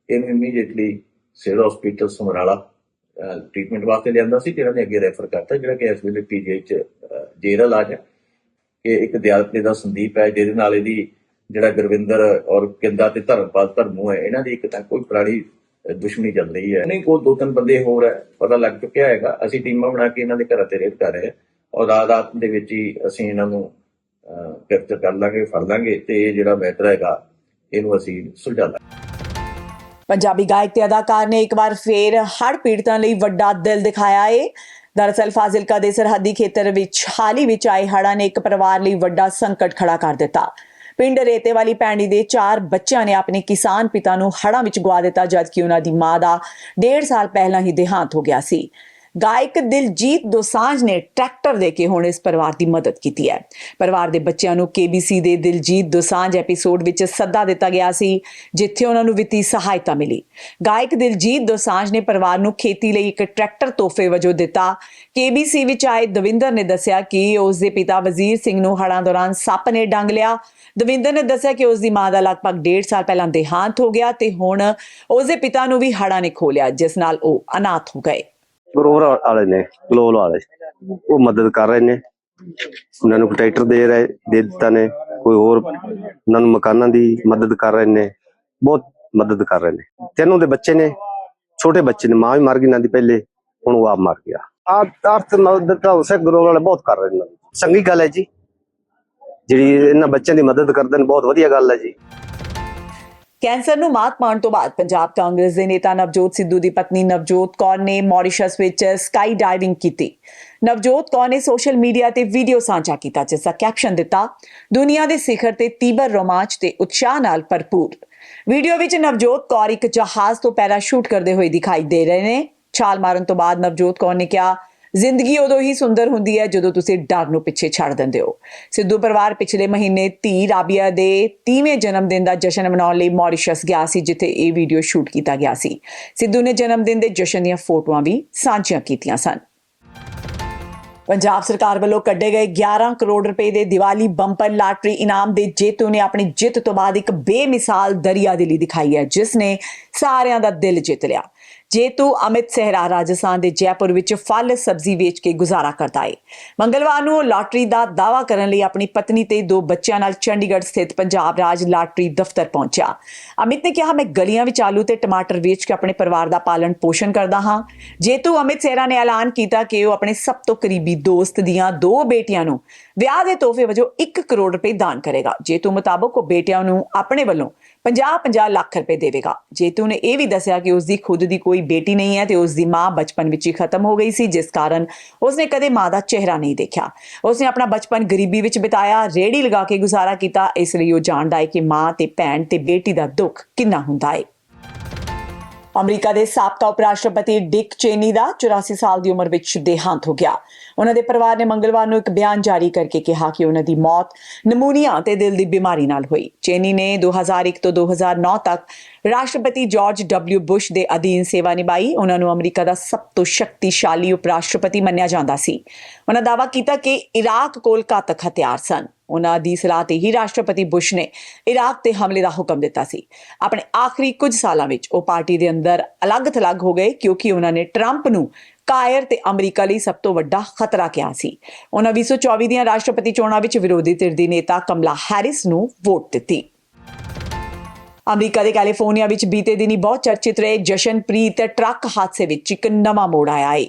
ਇਹਨੂੰ immediately civil hospital Samrala treatment ਵਾਸਤੇ ਲਿਆਂਦਾ ਸੀ ਜਿਹੜਾ ਨੇ ਅੱਗੇ ਰੈਫਰ ਕਰਤਾ ਜਿਹੜਾ ਕਿ ਇਸ ਵੇਲੇ ਪੀਜੀਆਈ ਚ ਅਹ, ਇਲਾਜ ਹੈ। ਕਿ ਇੱਕ ਦਿਆਲਪੇ ਦਾ ਸੰਦੀਪ ਹੈ ਜਿਹਦੇ ਨਾਲ ਇਹਦੀ ਜਿਹੜਾ ਗੁਰਵਿੰਦਰ ਔਰ ਕਿੰਦਾ ਤੇ ਧਰਮਪਾਲ ਧਰਮੂ ਹੈ ਇਹਨਾਂ ਦੀ ਇੱਕ ਤਾਂ ਕੋਈ ਪੁਰਾਣੀ ਅਹ, ਦੁਸ਼ਮਣੀ ਚੱਲ ਰਹੀ ਹੈ। ਨਹੀਂ ਕੋਈ ਦੋ ਤਿੰਨ ਬੰਦੇ ਹੋਰ ਹੈ ਪਤਾ ਲੱਗ ਚੁੱਕਿਆ ਹੈਗਾ। ਅਸੀਂ ਟੀਮਾਂ ਬਣਾ ਕੇ ਇਹਨਾਂ ਦੇ ਘਰਾਂ ਤੇ ਰੇਡ ਕਰ ਰਹੇ ਹਾਂ। ਔਰ ਰਾਤ ਰਾਤ ਦੇ ਵਿੱਚ ਹੀ ਅਸੀਂ ਇਹਨਾਂ ਨੂੰ ਕੈਪਚਰ ਕਰ ਲਾਂਗੇ ਫੜ ਲਾਂਗੇ ਤੇ ਇਹ ਜਿਹੜਾ ਮੈਟਰ ਹੈਗਾ ਇਹਨੂੰ ਅਸੀਂ ਸੁਲਝਾ ਲਾਂਗੇ। ਪੰਜਾਬੀ ਗਾਇਕ ਤੇ ਅਦਾਕਾਰ ਨੇ ਇੱਕ ਵਾਰ ਫੇਰ ਹੜ੍ਹ ਪੀੜਤਾਂ ਲਈ ਵੱਡਾ ਦਿਲ ਦਿਖਾਇਆ ਏ। ਦਰਅਸਲ ਫਾਜ਼ਿਲਕਾ ਦੇ ਸਰਹੱਦੀ ਖੇਤਰ ਵਿੱਚ, ਹਾਲ ਹੀ ਵਿੱਚ ਆਏ ਹੜ੍ਹਾਂ ਨੇ ਇੱਕ ਪਰਿਵਾਰ ਲਈ ਵੱਡਾ ਸੰਕਟ ਖੜਾ ਕਰ ਦਿੱਤਾ। ਪਿੰਡ ਰੇਤੇ ਵਾਲੀ ਪੈਂਡੀ ਦੇ ਚਾਰ ਬੱਚਿਆਂ ਨੇ ਆਪਣੇ ਕਿਸਾਨ ਪਿਤਾ ਨੂੰ ਹੜ੍ਹਾਂ ਵਿੱਚ ਗਵਾ ਦਿੱਤਾ, ਜਦਕਿ ਉਹਨਾਂ ਦੀ ਮਾਂ ਦਾ ਡੇਢ ਸਾਲ ਪਹਿਲਾਂ ਹੀ ਦੇਹਾਂਤ ਹੋ ਗਿਆ ਸੀ। ਗਾਇਕ ਦਿਲਜੀਤ ਦੋਸਾਂਝ ਨੇ ਟਰੈਕਟਰ ਦੇ ਕੇ ਹੁਣ ਇਸ ਪਰਿਵਾਰ ਦੀ ਮਦਦ ਕੀਤੀ ਹੈ। ਪਰਿਵਾਰ ਦੇ ਬੱਚਿਆਂ ਨੂੰ KBC ਦੇ ਦਿਲਜੀਤ ਦੋਸਾਂਝ ਐਪੀਸੋਡ ਵਿੱਚ ਸੱਦਾ ਦਿੱਤਾ ਗਿਆ ਸੀ, ਜਿੱਥੇ ਉਹਨਾਂ ਨੂੰ ਵਿੱਤੀ ਸਹਾਇਤਾ ਮਿਲੀ। ਗਾਇਕ ਦਿਲਜੀਤ ਦੋਸਾਂਝ ਨੇ ਪਰਿਵਾਰ ਨੂੰ ਖੇਤੀ ਲਈ ਇੱਕ ਟਰੈਕਟਰ ਤੋਹਫੇ ਵਜੋਂ ਦਿੱਤਾ। KBC ਵਿੱਚ ਆਏ ਦਵਿੰਦਰ ਨੇ ਦੱਸਿਆ ਕਿ ਉਸ ਦੇ ਪਿਤਾ ਵਜ਼ੀਰ ਸਿੰਘ ਨੂੰ ਹੜ੍ਹਾਂ ਦੌਰਾਨ ਸੱਪ ਨੇ ਡੰਗ ਲਿਆ। ਦਵਿੰਦਰ ਨੇ ਦੱਸਿਆ ਕਿ ਉਸ ਦੀ ਮਾਂ ਦਾ ਲਗਭਗ 1.5 ਸਾਲ ਪਹਿਲਾਂ ਦੇਹਾਂਤ ਹੋ ਗਿਆ ਤੇ ਹੁਣ ਉਸ ਦੇ ਪਿਤਾ ਨੂੰ ਵੀ ਹੜ੍ਹਾਂ ਨੇ ਖੋ ਜਿਸ ਨਾਲ ਉਹ ਅਨਾਥ ਹੋ ਗਏ। ਗਰੋਵਰ ਵਾਲੇ ਨੇ ਗਲੋਲ ਵਾਲੇ। ਉਹ ਮਦਦ ਕਰ ਰਹੇ ਨੇ। ਉਹਨਾਂ ਨੂੰ ਟਰੈਕਟਰ ਦੇ ਰਹੇ, ਦੇ ਦਿੱਤਾ ਨੇ। ਕੋਈ ਹੋਰ ਉਹਨਾਂ ਨੂੰ ਮਕਾਨਾਂ ਦੀ ਮਦਦ ਕਰ ਰਹੇ ਨੇ। ਬਹੁਤ ਮਦਦ ਕਰ ਰਹੇ ਨੇ। ਤਿੰਨੋਂ ਦੇ ਬੱਚੇ ਨੇ। ਛੋਟੇ ਬੱਚੇ ਨੇ। ਮਾਂ ਵੀ ਮਰ ਗਈ ਨਾ ਦੀ ਪਹਿਲੇ। ਹੁਣ ਉਹ ਆਪ ਮਰ ਗਿਆ। ਆ ਆਰਥ ਮਦਦ ਤਾਂ ਉਸੇ ਗਰੋਵਰ ਵਾਲੇ ਬਹੁਤ ਕਰ ਰਹੇ ਨੇ। ਚੰਗੀ ਗੱਲ ਹੈ ਜੀ। ਜਿਹੜੀ ਇਹਨਾਂ ਬੱਚਿਆਂ ਦੀ ਮਦਦ ਕਰਦੇ ਨੇ, ਬਹੁਤ ਵਧੀਆ ਗੱਲ ਹੈ ਜੀ। ਕੈਂਸਰ ਨੂੰ ਮਾਤ ਪਾਉਣ ਤੋਂ ਬਾਅਦ ਪੰਜਾਬ ਕਾਂਗਰਸ ਦੇ ਨੇਤਾ ਨਵਜੋਤ ਸਿੱਧੂ ਦੀ ਪਤਨੀ ਨਵਜੋਤ ਕੌਰ ਨੇ ਮੌਰੀਸ਼ਸ ਵਿੱਚ ਸਕਾਈ ਡਾਈਵਿੰਗ ਕੀਤੀ। ਨਵਜੋਤ ਕੌਰ ਨੇ ਸੋਸ਼ਲ ਮੀਡੀਆ ਤੇ ਵੀਡੀਓ ਸਾਂਝਾ ਕੀਤਾ, ਜਿਸ ਦਾ ਕੈਪਸ਼ਨ ਦਿੱਤਾ, ਦੁਨੀਆ ਦੇ ਸਿਖਰ ਤੇ ਤੀਬਰ ਰੋਮਾਂਚ ਤੇ ਉਤਸ਼ਾਹ ਨਾਲ ਭਰਪੂਰ। ਵੀਡੀਓ ਵਿੱਚ ਨਵਜੋਤ ਕੌਰ ਇੱਕ ਜਹਾਜ਼ ਤੋਂ ਪੈਰਾਸ਼ੂਟ ਕਰਦੇ ਹੋਏ ਦਿਖਾਈ ਦੇ ਰਹੇ ਨੇ। ਛਾਲ ਮਾਰਨ ਤੋਂ ਬਾਅਦ ਨਵਜੋਤ ਕੌਰ ਨੇ ਕਿਹਾ ਜ਼ਿੰਦਗੀ ਉਦੋਂ ਹੀ ਸੁੰਦਰ ਹੁੰਦੀ ਹੈ ਜਦੋਂ ਤੁਸੀਂ ਡਰ ਨੂੰ ਪਿੱਛੇ ਛੱਡ ਦਿੰਦੇ ਹੋ। ਸਿੱਧੂ ਪਰਿਵਾਰ ਪਿਛਲੇ ਮਹੀਨੇ ਧੀ ਰਾਬੀਆ ਦੇ 30ਵੇਂ ਜਨਮ ਦਿਨ ਦਾ ਜਸ਼ਨ ਮਨਾਉਣ ਲਈ ਮੌਰੀਸ਼ਸ ਗਿਆ ਸੀ, ਜਿੱਥੇ ਇਹ ਵੀਡੀਓ ਸ਼ੂਟ ਕੀਤਾ ਗਿਆ ਸੀ। ਸਿੱਧੂ ਨੇ ਜਨਮ ਦਿਨ ਦੇ ਜਸ਼ਨ ਦੀਆਂ ਫੋਟੋਆਂ ਵੀ ਸਾਂਝੀਆਂ ਕੀਤੀਆਂ ਸਨ। ਪੰਜਾਬ ਸਰਕਾਰ ਵੱਲੋਂ ਕੱਢੇ ਗਏ 11 ਕਰੋੜ ਰੁਪਏ ਦੇ ਦੀਵਾਲੀ ਬੰਪਰ ਲਾਟਰੀ ਇਨਾਮ ਦੇ ਜੇਤੂ ਨੇ ਆਪਣੀ ਜਿੱਤ ਤੋਂ ਬਾਅਦ ਇੱਕ ਬੇਮਿਸਾਲ ਦਰਿਆ ਦਿਲੀ ਦਿਖਾਈ ਹੈ, ਜਿਸ ਨੇ ਸਾਰਿਆਂ ਦਾ ਦਿਲ ਜਿੱਤ ਲਿਆ। ਜੇਤੂ ਅਮਿਤ ਸਹਿਰਾ ਰਾਜਸਥਾਨ ਦੇ ਜੈਪੁਰ ਵਿੱਚ ਫਲ, ਸਬਜ਼ੀ ਵੇਚ ਕੇ ਗੁਜ਼ਾਰਾ ਕਰਦਾ ਹੈ ਮੰਗਲਵਾਰ ਨੂੰ ਉਹ ਲਾਟਰੀ ਦਾ ਦਾਅਵਾ ਕਰਨ ਲਈ ਆਪਣੀ ਪਤਨੀ ਤੇ ਦੋ ਬੱਚਿਆਂ ਨਾਲ ਚੰਡੀਗੜ੍ਹ ਸਥਿਤ ਪੰਜਾਬ ਰਾਜ ਲਾਟਰੀ ਦਫ਼ਤਰ ਪਹੁੰਚਿਆ। ਅਮਿਤ ਨੇ ਕਿਹਾ, ਮੈਂ ਗਲੀਆਂ ਵਿੱਚ ਆਲੂ ਤੇ ਟਮਾਟਰ ਵੇਚ ਕੇ ਆਪਣੇ ਪਰਿਵਾਰ ਦਾ ਪਾਲਣ ਪੋਸ਼ਣ ਕਰਦਾ ਹਾਂ। ਜੇਤੂ ਅਮਿਤ ਸਹਿਰਾ ਨੇ ਐਲਾਨ ਕੀਤਾ ਕਿ ਉਹ ਆਪਣੇ ਸਭ ਤੋਂ ਕਰੀਬੀ ਦੋਸਤ ਦੀਆਂ ਦੋ ਬੇਟੀਆਂ ਨੂੰ ਵਿਆਹ ਦੇ ਤੋਹਫੇ ਵਜੋਂ 1 ਕਰੋੜ ਰੁਪਏ ਦਾਨ ਕਰੇਗਾ ਜੇਤੂ ਮੁਤਾਬਕ ਉਹ ਬੇਟਿਆਂ ਨੂੰ ਆਪਣੇ ਵੱਲੋਂ 50-50 ਲੱਖ ਰੁਪਏ ਦੇਵੇਗਾ। ਜੇਤੂ ਨੇ ਇਹ ਵੀ ਦੱਸਿਆ ਕਿ ਉਸ ਦੀ ਖੁਦ ਦੀ ਕੋਈ ਬੇਟੀ ਨਹੀਂ ਹੈ ਤੇ ਉਸ ਦੀ ਮਾਂ ਬਚਪਨ ਵਿੱਚ ਹੀ ਖਤਮ ਹੋ ਗਈ ਸੀ, ਜਿਸ ਕਾਰਨ ਉਸਨੇ ਕਦੇ ਮਾਂ ਦਾ ਚਿਹਰਾ ਨਹੀਂ ਦੇਖਿਆ। ਉਸਨੇ ਆਪਣਾ ਬਚਪਨ ਗਰੀਬੀ ਵਿੱਚ ਬਿਤਾਇਆ, ਰੇੜੀ ਲਗਾ ਕੇ ਗੁਜ਼ਾਰਾ ਕੀਤਾ, ਇਸ ਲਈ ਉਹ ਜਾਣਦਾ ਹੈ ਕਿ ਮਾਂ ਤੇ ਭੈਣ ਤੇ ਬੇਟੀ ਦਾ ਦੁੱਖ ਕਿੰਨਾ ਹੁੰਦਾ ਹੈ। ਅਮਰੀਕਾ ਦੇ ਸਾਬਕਾ ਉਪ ਰਾਸ਼ਟਰਪਤੀ ਡਿਕ ਚੇਨੀ ਦਾ 84 ਸਾਲ ਦੀ ਉਮਰ ਵਿੱਚ ਦੇਹਾਂਤ ਹੋ ਗਿਆ। ਉਹਨਾਂ ਦੇ ਪਰਿਵਾਰ ਨੇ ਮੰਗਲਵਾਰ ਨੂੰ ਇੱਕ ਬਿਆਨ ਜਾਰੀ ਕਰਕੇ ਕਿਹਾ ਕਿ ਉਹਨਾਂ ਦੀ ਮੌਤ ਨਮੂਨੀਆ ਤੇ ਦਿਲ ਦੀ ਬਿਮਾਰੀ ਨਾਲ ਹੋਈ। ਚੇਨੀ ਨੇ 2001 ਤੋਂ 2009 ਤੱਕ ਰਾਸ਼ਟਰਪਤੀ ਜਾਰਜ ਡਬਲਿਊ ਬੁਸ਼ ਦੇ ਅਧੀਨ ਸੇਵਾ ਨਿਭਾਈ। ਉਹਨਾਂ ਨੂੰ ਅਮਰੀਕਾ ਦਾ ਸਭ ਤੋਂ ਸ਼ਕਤੀਸ਼ਾਲੀ ਉਪ ਰਾਸ਼ਟਰਪਤੀ ਮੰਨਿਆ ਜਾਂਦਾ ਸੀ। ਉਹਨਾਂ ਦਾਅਵਾ ਕੀਤਾ ਕਿ ਇਰਾਕ ਕੋਲ ਘਾਤਕ ਹਥਿਆਰ ਸਨ। ਉਹਨਾਂ ਦੀ ਸਲਾਹ ਤੇ ਹੀ ਰਾਸ਼ਟਰਪਤੀ ਬੁਸ਼ ਨੇ ਇਰਾਕ ਤੇ ਹਮਲੇ ਦਾ ਹੁਕਮ ਦਿੱਤਾ ਸੀ। ਆਪਣੇ ਆਖਰੀ ਕੁਝ ਸਾਲਾਂ ਵਿੱਚ ਉਹ ਪਾਰਟੀ ਦੇ ਅੰਦਰ ਅਲੱਗ-ਥਲੱਗ ਹੋ ਗਏ ਕਿਉਂਕਿ ਉਹਨਾਂ ਨੇ ਟਰੰਪ ਨੂੰ ਕਾਇਰ ਤੇ ਅਮਰੀਕਾ ਲਈ ਸਭ ਤੋਂ ਵੱਡਾ ਖਤਰਾ ਕਿਹਾ ਸੀ। ਉਹਨਾਂ 2024 ਦੀਆਂ ਰਾਸ਼ਟਰਪਤੀ ਚੋਣਾਂ ਵਿੱਚ ਵਿਰੋਧੀ ਧਿਰ ਦੀ ਨੇਤਾ ਕਮਲਾ ਹੈਰਿਸ ਨੂੰ ਵੋਟ ਦਿੱਤੀ। ਅਮਰੀਕਾ ਦੇ ਕੈਲੀਫੋਰਨੀਆ ਵਿੱਚ ਬੀਤੇ ਦਿਨੀ ਬਹੁਤ ਚਰਚਿਤ ਰਹੇ ਜਸ਼ਨਪ੍ਰੀਤ ਟਰੱਕ ਹਾਦਸੇ ਵਿੱਚ ਇੱਕ ਨਵਾਂ ਮੋੜ ਆਇਆ ਹੈ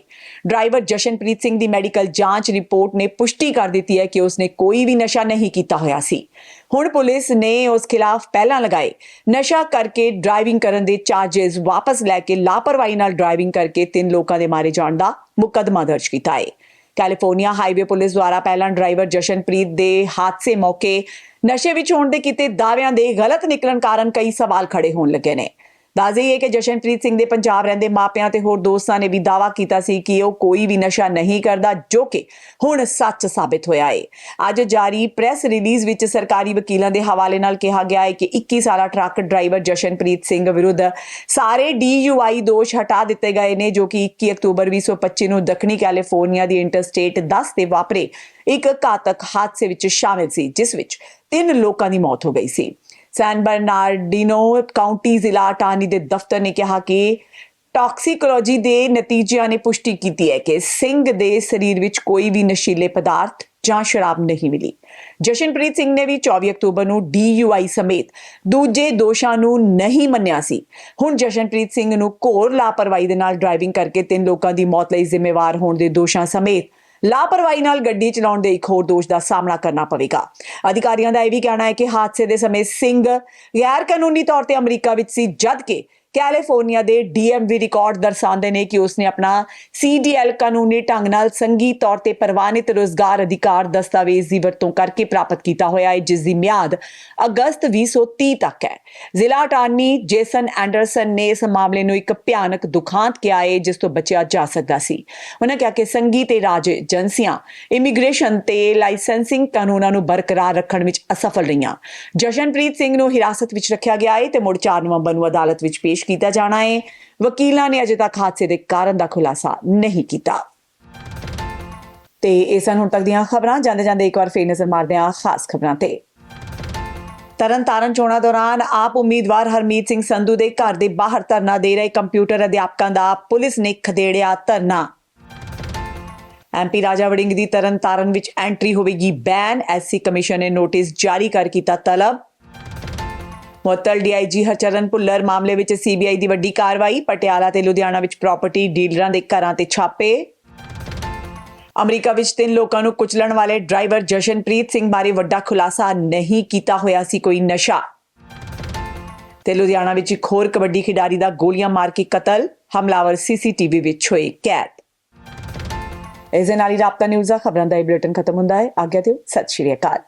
ਡਰਾਈਵਰ ਜਸ਼ਨਪ੍ਰੀਤ ਸਿੰਘ ਦੀ ਮੈਡੀਕਲ ਜਾਂਚ ਰਿਪੋਰਟ ਨੇ ਪੁਸ਼ਟੀ ਕਰ ਦਿੱਤੀ ਹੈ ਕਿ ਉਸਨੇ ਕੋਈ ਵੀ ਨਸ਼ਾ ਨਹੀਂ ਕੀਤਾ ਹੋਇਆ ਸੀ। ਹੁਣ ਪੁਲਿਸ ਨੇ ਉਸ ਖਿਲਾਫ ਪਹਿਲਾਂ ਲਗਾਏ ਨਸ਼ਾ ਕਰਕੇ ਡਰਾਈਵਿੰਗ ਕਰਨ ਦੇ ਚਾਰजेस ਵਾਪਸ ਲੈ ਕੇ ਲਾਪਰਵਾਹੀ ਨਾਲ ਡਰਾਈਵਿੰਗ ਕਰਕੇ ਤਿੰਨ ਲੋਕਾਂ ਦੇ ਮਾਰੇ ਜਾਣ ਦਾ ਮੁਕੱਦਮਾ ਦਰਜ ਕੀਤਾ ਹੈ। ਕੈਲੀਫੋਰਨੀਆ ਹਾਈਵੇ ਪੁਲਿਸ ਦੁਆਰਾ ਪਹਿਲਾਂ ਡਰਾਈਵਰ ਜਸ਼ਨਪ੍ਰੀਤ ਦੇ ਹਾਦਸੇ ਮੌਕੇ ਨਸ਼ੇ ਵਿੱਚ ਹੋਣ ਦੇ ਕੀਤੇ ਦਾਅਵਿਆਂ ਦੇ ਗਲਤ ਨਿਕਲਣ ਕਾਰਨ ਕਈ ਸਵਾਲ ਖੜੇ ਹੋਣ ਲੱਗੇ ਨੇ। ਦੱਸ ਹੈ ਕਿ ਜਸ਼ਨਪ੍ਰੀਤ ਸਿੰਘ ਦੇ ਪੰਜਾਬ ਰਹਿੰਦੇ ਮਾਪਿਆਂ ਤੇ ਹੋਰ ਦੋਸਤਾਂ ਨੇ ਵੀ ਦਾਅਵਾ ਕੀਤਾ ਸੀ ਕਿ ਉਹ ਕੋਈ ਵੀ ਨਸ਼ਾ ਨਹੀਂ ਕਰਦਾ, ਜੋ ਕਿ ਹੁਣ ਸੱਚ ਸਾਬਿਤ ਹੋਇਆ ਹੈ ਅੱਜ ਜਾਰੀ ਪ੍ਰੈਸ ਰਿਲੀਜ਼ ਵਿੱਚ ਸਰਕਾਰੀ ਵਕੀਲਾਂ ਦੇ ਹਵਾਲੇ ਨਾਲ ਕਿਹਾ ਗਿਆ ਹੈ ਕਿ 21 ਸਾਲਾ ਟਰੱਕ ਡਰਾਈਵਰ ਜਸ਼ਨਪ੍ਰੀਤ ਸਿੰਘ ਵਿਰੁੱਧ ਸਾਰੇ DUI ਦੋਸ਼ ਹਟਾ ਦਿੱਤੇ ਗਏ ਨੇ, ਜੋ ਕਿ 21 ਅਕਤੂਬਰ 2025 ਨੂੰ ਦੱਖਣੀ ਕੈਲੀਫੋਰਨੀਆ ਦੀ ਇੰਟਰਸਟੇਟ 10 ਤੇ ਵਾਪਰੇ ਇੱਕ ਘਾਤਕ ਹਾਦਸੇ ਵਿੱਚ ਸ਼ਾਮਿਲ ਸੀ, ਜਿਸ ਵਿੱਚ ਤਿੰਨ ਲੋਕਾਂ ਦੀ ਮੌਤ ਹੋ ਗਈ ਸੀ। ਸੈਨ ਬਰਨਾਰਡੀਨੋ ਕਾਉਂਟੀ ਜ਼ਿਲ੍ਹਾ ਅਟਾਰਨੀ ਦੇ ਦਫ਼ਤਰ ਨੇ ਕਿਹਾ ਕਿ ਟਾਕਸੀਕੋਲੋਜੀ ਦੇ ਨਤੀਜਿਆਂ ਨੇ ਪੁਸ਼ਟੀ ਕੀਤੀ ਹੈ ਕਿ ਸਿੰਘ ਦੇ ਸਰੀਰ ਵਿੱਚ ਕੋਈ ਵੀ ਨਸ਼ੀਲੇ ਪਦਾਰਥ ਜਾਂ ਸ਼ਰਾਬ ਨਹੀਂ ਮਿਲੀ। ਜਸ਼ਨਪ੍ਰੀਤ ਸਿੰਘ ਨੇ ਵੀ 24 ਅਕਤੂਬਰ ਨੂੰ DUI ਸਮੇਤ ਦੂਜੇ ਦੋਸ਼ਾਂ ਨੂੰ ਨਹੀਂ ਮੰਨਿਆ ਸੀ। ਹੁਣ ਜਸ਼ਨਪ੍ਰੀਤ ਸਿੰਘ ਨੂੰ ਘੋਰ ਲਾਪਰਵਾਹੀ ਦੇ ਨਾਲ ਡਰਾਈਵਿੰਗ ਕਰਕੇ ਤਿੰਨ ਲੋਕਾਂ ਦੀ ਮੌਤ ਲਈ ਜ਼ਿੰਮੇਵਾਰ ਹੋਣ ਦੇ ਦੋਸ਼ਾਂ ਸਮੇਤ ਲਾਪਰਵਾਹੀ ਨਾਲ ਗੱਡੀ ਚਲਾਉਣ ਦੇ ਇੱਕ ਹੋਰ ਦੋਸ਼ ਦਾ ਸਾਹਮਣਾ ਕਰਨਾ ਪਵੇਗਾ। ਅਧਿਕਾਰੀਆਂ ਦਾ ਇਹ ਵੀ ਕਹਿਣਾ ਹੈ ਕਿ ਹਾਦਸੇ ਦੇ ਸਮੇਂ ਸਿੰਘ ਗੈਰ ਕਾਨੂੰਨੀ ਤੌਰ ਤੇ ਅਮਰੀਕਾ ਵਿੱਚ ਸੀ ਜਦ ਕਿ ਕੈਲੀਫੋਰਨੀਆ ਦੇ ਡੀਐਮਵੀ ਰਿਕਾਰਡ ਦਰਸਾਉਂਦੇ ਨੇ ਕਿ ਉਸਨੇ ਆਪਣਾ ਸੀਡੀਐਲ ਕਾਨੂੰਨੀ ਢੰਗ ਨਾਲ ਸੰਗੀ ਤੌਰ ਤੇ ਪ੍ਰਵਾਨਿਤ ਰੋਜ਼ਗਾਰ ਅਧਿਕਾਰ ਦਸਤਾਵੇਜ਼ ਦੀ ਵਰਤੋਂ ਕਰਕੇ ਪ੍ਰਾਪਤ ਕੀਤਾ ਹੋਇਆ ਹੈ ਜਿਸ ਦੀ ਮਿਆਦ ਅਗਸਤ 2030 ਤੱਕ ਹੈ। ਜ਼ਿਲ੍ਹਾ ਅਟਾਰਨੀ ਜੇਸਨ ਐਂਡਰਸਨ ਨੇ ਇਸ ਮਾਮਲੇ ਨੂੰ ਇੱਕ ਭਿਆਨਕ ਦੁਖਾਂਤ ਕਿਹਾ ਹੈ, ਜਿਸ ਤੋਂ ਬਚਿਆ ਜਾ ਸਕਦਾ ਸੀ। ਉਹਨਾਂ ਕਿਹਾ ਕਿ ਸੰਗੀ ਤੇ ਰਾਜ ਏਜੰਸੀਆਂ ਇਮੀਗ੍ਰੇਸ਼ਨ ਤੇ ਲਾਇਸੈਂਸਿੰਗ ਕਾਨੂੰਨਾਂ ਨੂੰ ਬਰਕਰਾਰ ਰੱਖਣ ਵਿੱਚ ਅਸਫਲ ਰਹੀਆਂ। ਜਸ਼ਨਪ੍ਰੀਤ ਸਿੰਘ ਨੂੰ ਹਿਰਾਸਤ ਵਿੱਚ ਰੱਖਿਆ ਗਿਆ ਹੈ ਤੇ ਮੁੜ 4 ਨਵੰਬਰ ਨੂੰ ਅਦਾਲਤ ਵਿੱਚ ਪੇਸ਼ ਕੀਤਾ ਜਾਣਾ ਹੈ ਵਕੀਲਾਂ ਨੇ ਅਜੇ ਤੱਕ ਹਾਦਸੇ ਦੇ ਕਾਰਨ ਦਾ ਖੁਲਾਸਾ ਨਹੀਂ ਕੀਤਾ। ਤੇ ਇਹ ਸਨ ਹੁਣ ਤੱਕ ਦੀਆਂ ਖਬਰਾਂ। ਜਾਂਦੇ ਜਾਂਦੇ ਇੱਕ ਵਾਰ ਫੇਰ ਨਜ਼ਰ ਮਾਰਦੇ ਹਾਂ ਖਾਸ ਖਬਰਾਂ ਤੇ। ਤਰਨਤਾਰਨ ਚੋਣਾਂ ਦੌਰਾਨ ਆਪ ਉਮੀਦਵਾਰ ਹਰਮੀਤ ਸਿੰਘ ਸੰਧੂ ਦੇ ਘਰ ਦੇ ਬਾਹਰ ਧਰਨਾ ਦੇ ਰਹੇ ਕੰਪਿਊਟਰ ਅਧਿਆਪਕਾਂ ਦਾ ਪੁਲਿਸ ਨੇ ਖਦੇੜਿਆ ਧਰਨਾ। ਐਮਪੀ ਰਾਜਾ ਵੜਿੰਗ ਦੀ ਤਰਨਤਾਰਨ ਵਿੱਚ ਐਂਟਰੀ ਹੋਵੇਗੀ ਬੈਨ। ਐਸਸੀ ਕਮਿਸ਼ਨ ਨੇ ਨੋਟਿਸ ਜਾਰੀ ਕਰ ਕੀਤਾ ਤਲਬ। ਮੁਅੱਤਲ ਡੀਆਈਜੀ ਹਰਚਰਨ ਭੁੱਲਰ ਮਾਮਲੇ ਵਿੱਚ ਸੀਬੀਆਈ ਦੀ ਵੱਡੀ ਕਾਰਵਾਈ, ਪਟਿਆਲਾ ਤੇ ਲੁਧਿਆਣਾ ਵਿੱਚ ਪ੍ਰਾਪਰਟੀ ਡੀਲਰਾਂ ਦੇ ਘਰਾਂ ਤੇ ਛਾਪੇ। ਅਮਰੀਕਾ ਵਿੱਚ ਤਿੰਨ ਲੋਕਾਂ ਨੂੰ ਕੁਚਲਣ ਵਾਲੇ ਡਰਾਈਵਰ ਜਸ਼ਨਪ੍ਰੀਤ ਸਿੰਘ ਬਾਰੇ ਵੱਡਾ ਖੁਲਾਸਾ ਨਹੀਂ ਕੀਤਾ ਹੋਇਆ ਸੀ ਕੋਈ ਨਸ਼ਾ। ਤੇ ਲੁਧਿਆਣਾ ਵਿੱਚ ਇੱਕ ਹੋਰ ਕਬੱਡੀ ਖਿਡਾਰੀ ਦਾ ਗੋਲੀਆਂ ਮਾਰ ਕੇ ਕਤਲ, ਹਮਲਾਵਰ ਸੀਸੀਟੀਵੀ ਵਿੱਚ ਹੋਏ ਕੈਦ। ਇਸ ਦੇ ਨਾਲ ਹੀ ਰਾਬਤਾ ਨਿਊਜ਼ ਦਾ ਖਬਰਾਂ ਦਾ ਇਹ ਬੁਲੇਟਿਨ ਖਤਮ ਹੁੰਦਾ ਹੈ। ਆਗਿਆ ਦਿਓ, ਸਤਿ ਸ਼੍ਰੀ ਅਕਾਲ।